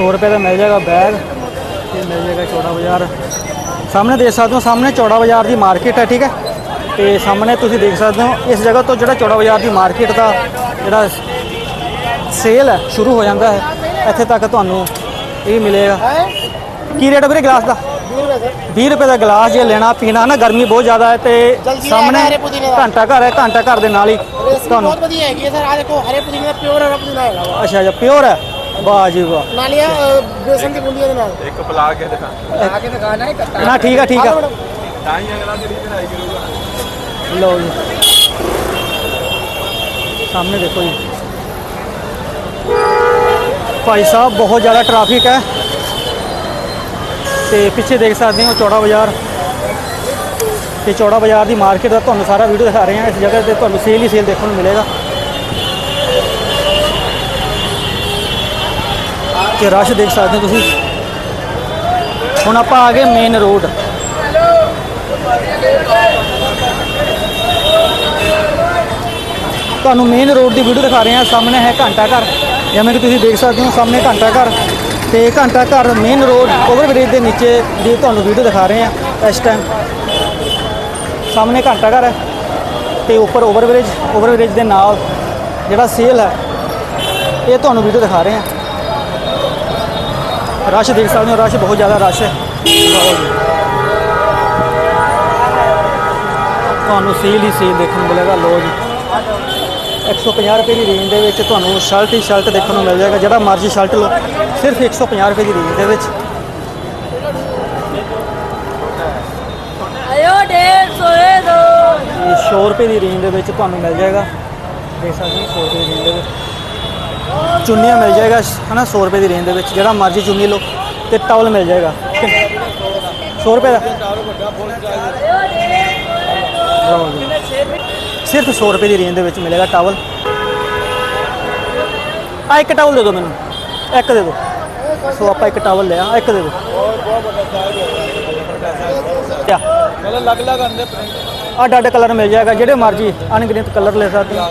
ਸੌ ਰੁਪਏ ਦਾ ਮਿਲ ਜਾਏਗਾ ਬੈਗ ਤੇ ਮਿਲ ਜਾਏਗਾ ਚੌੜਾ ਬਾਜ਼ਾਰ। ਸਾਹਮਣੇ ਦੇਖ ਸਕਦੇ ਹੋ ਸਾਹਮਣੇ ਚੌੜਾ ਬਾਜ਼ਾਰ ਦੀ ਮਾਰਕੀਟ ਹੈ ਠੀਕ ਹੈ? ਤੇ ਸਾਹਮਣੇ ਤੁਸੀਂ ਦੇਖ ਸਕਦੇ ਹੋ ਇਸ ਜਗ੍ਹਾ ਤੋਂ ਜਿਹੜਾ ਚੌੜਾ ਬਾਜ਼ਾਰ ਦੀ ਮਾਰਕੀਟ ਦਾ ਜਿਹੜਾ ਸੇਲ ਹੈ ਸ਼ੁਰੂ ਹੋ ਜਾਂਦਾ ਹੈ। ਇੱਥੇ ਤੱਕ ਤੁਹਾਨੂੰ ਇਹ ਮਿਲੇਗਾ। ਕੀ ਰੇਟ ਹੈ ਵੀਰੇ ਗਲਾਸ ਦਾ? 20 ਰੁਪਏ ਦਾ। ਗਲਾਸ ਜੇ ਲੈਣਾ ਪੀਣਾ ਨਾ ਗਰਮੀ ਬਹੁਤ ਜ਼ਿਆਦਾ ਹੈ ਤੇ ਸਾਹਮਣੇ ਘੰਟਾ ਘਰ ਹੈ ਘੰਟਾ ਘਰ ਦੇ ਨਾਲ ਹੀ ਤੁਹਾਨੂੰ ਬਹੁਤ ਵਧੀਆ ਹੈਗੀ ਹੈ ਸਰ ਆ ਦੇਖੋ ਹਰੇ ਪੁਦੀਨੇ ਦਾ ਪਿਓਰ ਹਰਾ ਪੁਦੀਨਾ ਹੈਗਾ ਅੱਛਾ ਅੱਛਾ ਪਿਓਰ ਹੈ। ਵਾਹ ਜੀ ਵਾਹ। ਨਾਲੀਆਂ ਬੇਸਨ ਦੀ ਬੂੰਦੀਆਂ ਦੇ ਨਾਲ। ਨਾ ਠੀਕ ਆ ਠੀਕ ਆ। ਲਓ ਜੀ। ਸਾਹਮਣੇ ਦੇਖੋ ਜੀ। ਭਾਈ ਸਾਹਿਬ ਬਹੁਤ ਜ਼ਿਆਦਾ ਟ੍ਰੈਫਿਕ ਹੈ। ਤੇ ਪਿੱਛੇ ਦੇਖ ਸਕਦੇ ਹੋ ਚੌੜਾ ਬਾਜ਼ਾਰ। ਤੇ ਚੌੜਾ ਬਾਜ਼ਾਰ ਦੀ ਮਾਰਕੀਟ ਦਾ ਤੁਹਾਨੂੰ ਸਾਰਾ ਵੀਡੀਓ ਦਿਖਾ ਰਹੇ ਹਾਂ। ਇਸ ਜਗ੍ਹਾ ਤੇ ਤੁਹਾਨੂੰ ਸੇਲ ਹੀ ਸੇਲ ਦੇਖਣ ਨੂੰ ਮਿਲੇਗਾ। ਤੇ ਰਸ਼ ਦੇਖ ਸਕਦੇ ਹੋ ਤੁਸੀਂ। ਹੁਣ ਆਪਾਂ ਆ ਗਏ ਮੇਨ ਰੋਡ ਤੁਹਾਨੂੰ ਮੇਨ ਰੋਡ ਦੀ ਵੀਡੀਓ ਦਿਖਾ ਰਹੇ ਹਾਂ। ਸਾਹਮਣੇ ਹੈ ਘੰਟਾ ਘਰ। ਜਿਵੇਂ ਕਿ ਤੁਸੀਂ ਦੇਖ ਸਕਦੇ ਹੋ, ਸਾਹਮਣੇ ਘੰਟਾ ਘਰ। ਤੇ ਘੰਟਾ ਘਰ ਮੇਨ ਰੋਡ ਓਵਰਬ੍ਰਿਜ ਦੇ ਨੀਚੇ ਦੀ ਤੁਹਾਨੂੰ ਵੀਡੀਓ ਦਿਖਾ ਰਹੇ ਹਾਂ ਇਸ ਟਾਈਮ ਸਾਹਮਣੇ ਘੰਟਾ ਘਰ ਹੈ ਤੇ ਉੱਪਰ ਓਵਰਬ੍ਰਿਜ ਓਵਰਬ੍ਰਿਜ ਦੇ ਨਾਲ ਜਿਹੜਾ ਸੇਲ ਹੈ, ਇਹ ਤੁਹਾਨੂੰ ਵੀਡੀਓ ਦਿਖਾ ਰਹੇ ਹਾਂ। ਰਸ਼ ਦੇਖ ਸਕਦੇ ਹੋ ਰਸ਼ ਬਹੁਤ ਜ਼ਿਆਦਾ ਰਸ਼ ਹੈ। ਤੁਹਾਨੂੰ ਸੀਲ ਹੀ ਸੀਲ ਦੇਖਣ ਨੂੰ ਮਿਲੇਗਾ ਲੋ ਜੀ। 150 ਰੁਪਏ ਦੀ ਰੇਂਜ ਦੇ ਵਿੱਚ ਤੁਹਾਨੂੰ ਸ਼ਰਟ ਹੀ ਸ਼ਰਟ ਦੇਖਣ ਨੂੰ ਮਿਲ ਜਾਏਗਾ ਜਿਹੜਾ ਮਰਜ਼ੀ ਸ਼ਰਟ ਲਓ ਸਿਰਫ 150 ਰੁਪਏ ਦੀ ਰੇਂਜ ਦੇ ਵਿੱਚ। ਆਇਓ 150 ਇਹ 100 ਰੁਪਏ ਦੀ ਰੇਂਜ ਦੇ ਵਿੱਚ ਤੁਹਾਨੂੰ ਮਿਲ ਜਾਏਗਾ। ਦੇਖ ਸਕਦੇ ਹੋ 100 ਰੁਪਏ ਦੀ ਰੇਂਜ ਦੇ ਵਿੱਚ। ਚੁੰਨੀਆਂ ਮਿਲ ਜਾਏਗਾ ਹਨਾ 100 ਰੁਪਏ ਦੀ ਰੇਂਜ ਦੇ ਵਿੱਚ ਜਿਹੜਾ ਮਰਜ਼ੀ ਚੁੰਨੀ ਲਓ ਤੇ ਟਾਵਲ ਮਿਲ ਜਾਏਗਾ। 100 ਰੁਪਏ ਦਾ। ਸਿਰਫ 100 ਰੁਪਏ ਦੀ ਰੇਂਜ ਦੇ ਵਿੱਚ ਮਿਲੇਗਾ ਟਾਵਲ ਆ ਇੱਕ ਟਾਵਲ ਦੇ ਦਿਓ ਮੈਨੂੰ। ਇੱਕ ਦੇ ਦਿਓ। ਸੋ ਆਪਾਂ ਇੱਕ ਟਾਵਲ ਲਿਆ ਇੱਕ ਦੇ ਦਿਓ। ਕਿਆ ਮਤਲਬ ਅਲੱਗ ਅਲੱਗ ਆਂਦੇ ਅੱਡ ਅੱਡ ਕਲਰ ਮਿਲ ਜਾਏਗਾ ਜਿਹੜੇ ਮਰਜ਼ੀ ਅਣਗਿਣਤ ਕਲਰ ਲੈ ਸਕਦੇ ਹੋ।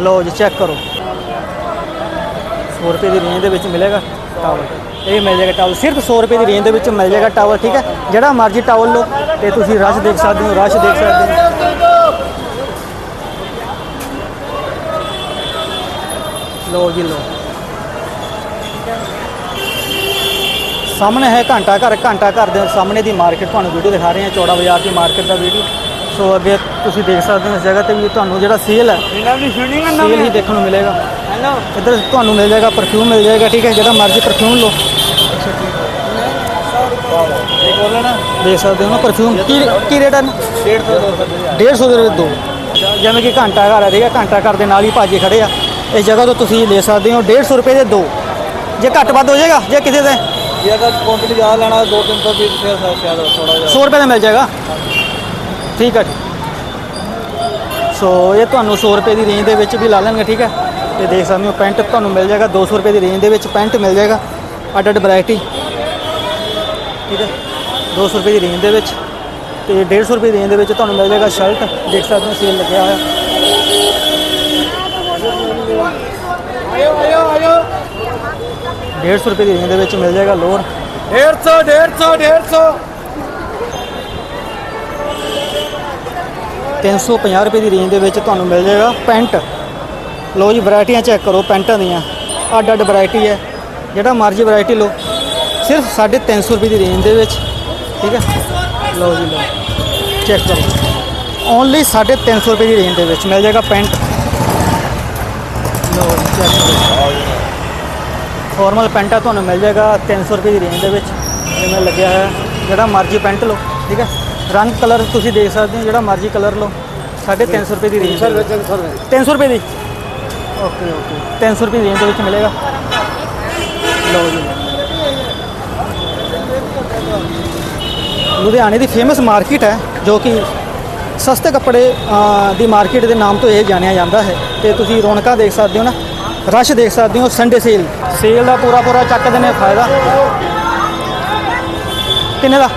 ਲਓ ਜੀ ਚੈੱਕ ਕਰੋ। 100 ਰੁਪਏ ਦੀ ਰੇਂਜ ਦੇ ਵਿੱਚ ਮਿਲੇਗਾ ਟਾਵਲ ਇਹ ਮਿਲ ਜਾਏਗਾ ਟਾਵਲ ਸਿਰਫ 100 ਰੁਪਏ ਦੀ ਰੇਂਜ ਦੇ ਵਿੱਚ ਮਿਲ ਜਾਏਗਾ ਟਾਵਲ ਠੀਕ ਹੈ? ਜਿਹੜਾ ਮਰਜ਼ੀ ਟਾਵਲ ਲਓ ਤੇ ਤੁਸੀਂ ਰਸ਼ ਦੇਖ ਸਕਦੇ ਹੋ ਰਸ਼ ਦੇਖ ਸਕਦੇ ਹੋ। ਲੋ ਜੀ, ਲਓ। ਸਾਹਮਣੇ ਹੈ ਘੰਟਾ ਘਰ ਘੰਟਾ ਘਰ ਦੇ ਸਾਹਮਣੇ ਦੀ ਮਾਰਕੀਟ ਤੁਹਾਨੂੰ ਵੀਡੀਓ ਦਿਖਾ ਰਹੇ ਹਾਂ, ਚੌੜਾ ਬਾਜ਼ਾਰ ਦੀ ਮਾਰਕੀਟ ਦਾ ਵੀਡੀਓ ਸੋ ਅੱਗੇ ਤੁਸੀਂ ਦੇਖ ਸਕਦੇ ਹੋ ਇਸ ਜਗ੍ਹਾ ਤੇ ਵੀ ਤੁਹਾਨੂੰ ਜਿਹੜਾ ਸੇਲ ਹੈ ਇਹਨਾਂ ਦੀ ਸ਼ੂਟਿੰਗ ਸੇਲ ਹੀ ਦੇਖਣ ਨੂੰ ਮਿਲੇਗਾ। ਹੈਲੋ ਇੱਧਰ ਤੁਹਾਨੂੰ ਮਿਲ ਜਾਏਗਾ ਪਰਫਿਊਮ ਮਿਲ ਜਾਏਗਾ ਠੀਕ ਹੈ? ਜਿਹੜਾ ਮਰਜ਼ੀ ਪਰਫਿਊਮ ਲਓ। ਇਹ ਬੋਲਣਾ ਦੇਖ ਸਕਦੇ ਹੋ ਨਾ ਪਰਫਿਊਮ ਕੀ ਕੀ ਰੇਟ ਹੈ 150 ਦੇ ਦੋ। ਜਿਵੇਂ ਕਿ ਘੰਟਾ ਘਰ ਹੈ ਠੀਕ ਹੈ? ਘੰਟਾ ਘਰ ਦੇ ਨਾਲ ਹੀ ਭਾਜੀ ਖੜੇ ਆ। ਇਸ ਜਗ੍ਹਾ ਤੋਂ ਤੁਸੀਂ ਲੈ ਸਕਦੇ ਹੋ 150 ਰੁਪਏ ਦੇ ਦੋ। ਜੇ ਘੱਟ ਵੱਧ ਹੋ ਜਾਏਗਾ ਜੇ ਕਿਸੇ ਦੇ ਜੇ ਅਗਰ ਕੁਆਂਟੀਟੀ ਜ਼ਿਆਦਾ ਲੈਣਾ 2-300 ਪੀਸ ਫਿਰ ਸ਼ਾਇਦ ਥੋੜਾ ਜਿਹਾ। 100 ਰੁਪਏ ਦਾ ਮਿਲ ਜਾਏਗਾ। ਠੀਕ ਹੈ ਜੀ। ਸੋ ਇਹ ਤੁਹਾਨੂੰ 100 ਰੁਪਏ ਦੀ ਰੇਂਜ ਦੇ ਵਿੱਚ ਵੀ ਲਾ ਲੈਣਗੇ ਠੀਕ ਹੈ ਤੇ ਦੇਖ ਸਕਦੇ ਹੋ ਪੈਂਟ ਤੁਹਾਨੂੰ ਮਿਲ ਜਾਏਗਾ 200 ਰੁਪਏ ਦੀ ਰੇਂਜ ਦੇ ਵਿੱਚ ਪੈਂਟ ਮਿਲ ਜਾਏਗਾ ਅੱਡ ਅੱਡ ਵੈਰਾਈਟੀ ਠੀਕ ਹੈ 200 ਰੁਪਏ ਦੀ ਰੇਂਜ ਦੇ ਵਿੱਚ ਤੇ 150 ਰੁਪਏ ਦੀ ਰੇਂਜ ਦੇ ਵਿੱਚ ਤੁਹਾਨੂੰ ਮਿਲ ਜਾਏਗਾ ਸ਼ਰਟ ਦੇਖ ਸਕਦੇ ਹੋ ਸੇਲ ਲੱਗਿਆ ਹੋਇਆ। ਆਇਓ ਆਇਓ ਆਇਓ। 150 ਰੁਪਏ ਦੀ ਰੇਂਜ ਦੇ ਵਿੱਚ ਮਿਲ ਜਾਏਗਾ ਲੋਅਰ। 150 150 150 350 ਰੁਪਏ ਦੀ ਰੇਂਜ ਦੇ ਵਿੱਚ ਤੁਹਾਨੂੰ ਮਿਲ ਜਾਏਗਾ ਪੈਂਟ। ਲੋ ਜੀ, ਵੈਰਾਈਟੀਆਂ ਚੈੱਕ ਕਰੋ, ਪੈਂਟਾਂ ਦੀਆਂ। ਅੱਡ ਅੱਡ ਵੈਰਾਈਟੀ ਹੈ। ਜਿਹੜਾ ਮਰਜ਼ੀ ਵੈਰਾਈਟੀ ਲਓ। ਸਿਰਫ 350 ਰੁਪਏ ਦੀ ਰੇਂਜ ਦੇ ਵਿੱਚ। ਠੀਕ ਹੈ? ਲਓ ਜੀ, ਲਓ। ਚੈੱਕ ਕਰੋ। ਓਨਲੀ 350 ਰੁਪਏ ਦੀ ਰੇਂਜ ਦੇ ਵਿੱਚ ਮਿਲ ਜਾਏਗਾ ਪੈਂਟ। ਲਓ ਜੀ ਚੈੱਕ ਕਰੋ। ਫਾਰਮਲ ਪੈਂਟਾ ਤੁਹਾਨੂੰ ਮਿਲ ਜਾਏਗਾ 300 ਰੁਪਏ ਦੀ ਰੇਂਜ ਦੇ ਵਿੱਚ। ਜਿਵੇਂ ਲੱਗਿਆ ਹੋਇਆ। ਜਿਹੜਾ ਮਰਜ਼ੀ ਪੈਂਟ ਲਓ। ਠੀਕ ਹੈ? ਰੰਗ ਕਲਰ ਤੁਸੀਂ ਦੇਖ ਸਕਦੇ ਹੋ ਜਿਹੜਾ ਮਰਜ਼ੀ ਕਲਰ ਲਓ। 350 ਰੁਪਏ ਦੀ ਰੇਂਜ 300 ਰੁਪਏ ਦੀ? Okay okay. 300 ਰੁਪਏ ਦੀ ਰੇਂਜ ਦੇ ਵਿੱਚ ਮਿਲੇਗਾ। ਲਓ ਜੀ। ਲੁਧਿਆਣੇ ਦੀ ਫੇਮਸ ਮਾਰਕੀਟ ਹੈ ਜੋ ਕਿ ਸਸਤੇ ਕੱਪੜੇ ਦੀ ਮਾਰਕੀਟ ਦੇ ਨਾਮ ਤੋਂ ਇਹ ਜਾਣਿਆ ਜਾਂਦਾ ਹੈ। ਤੇ ਤੁਸੀਂ ਰੌਣਕਾਂ ਦੇਖ ਸਕਦੇ ਹੋ ਨਾ ਰਸ਼ ਦੇਖ ਸਕਦੇ ਹੋ ਸੰਡੇ ਸੇਲ ਸੇਲ ਦਾ ਪੂਰਾ ਪੂਰਾ ਚੱਕਦੇ ਨੇ ਫਾਇਦਾ। ਕਿੰਨੇ ਦਾ?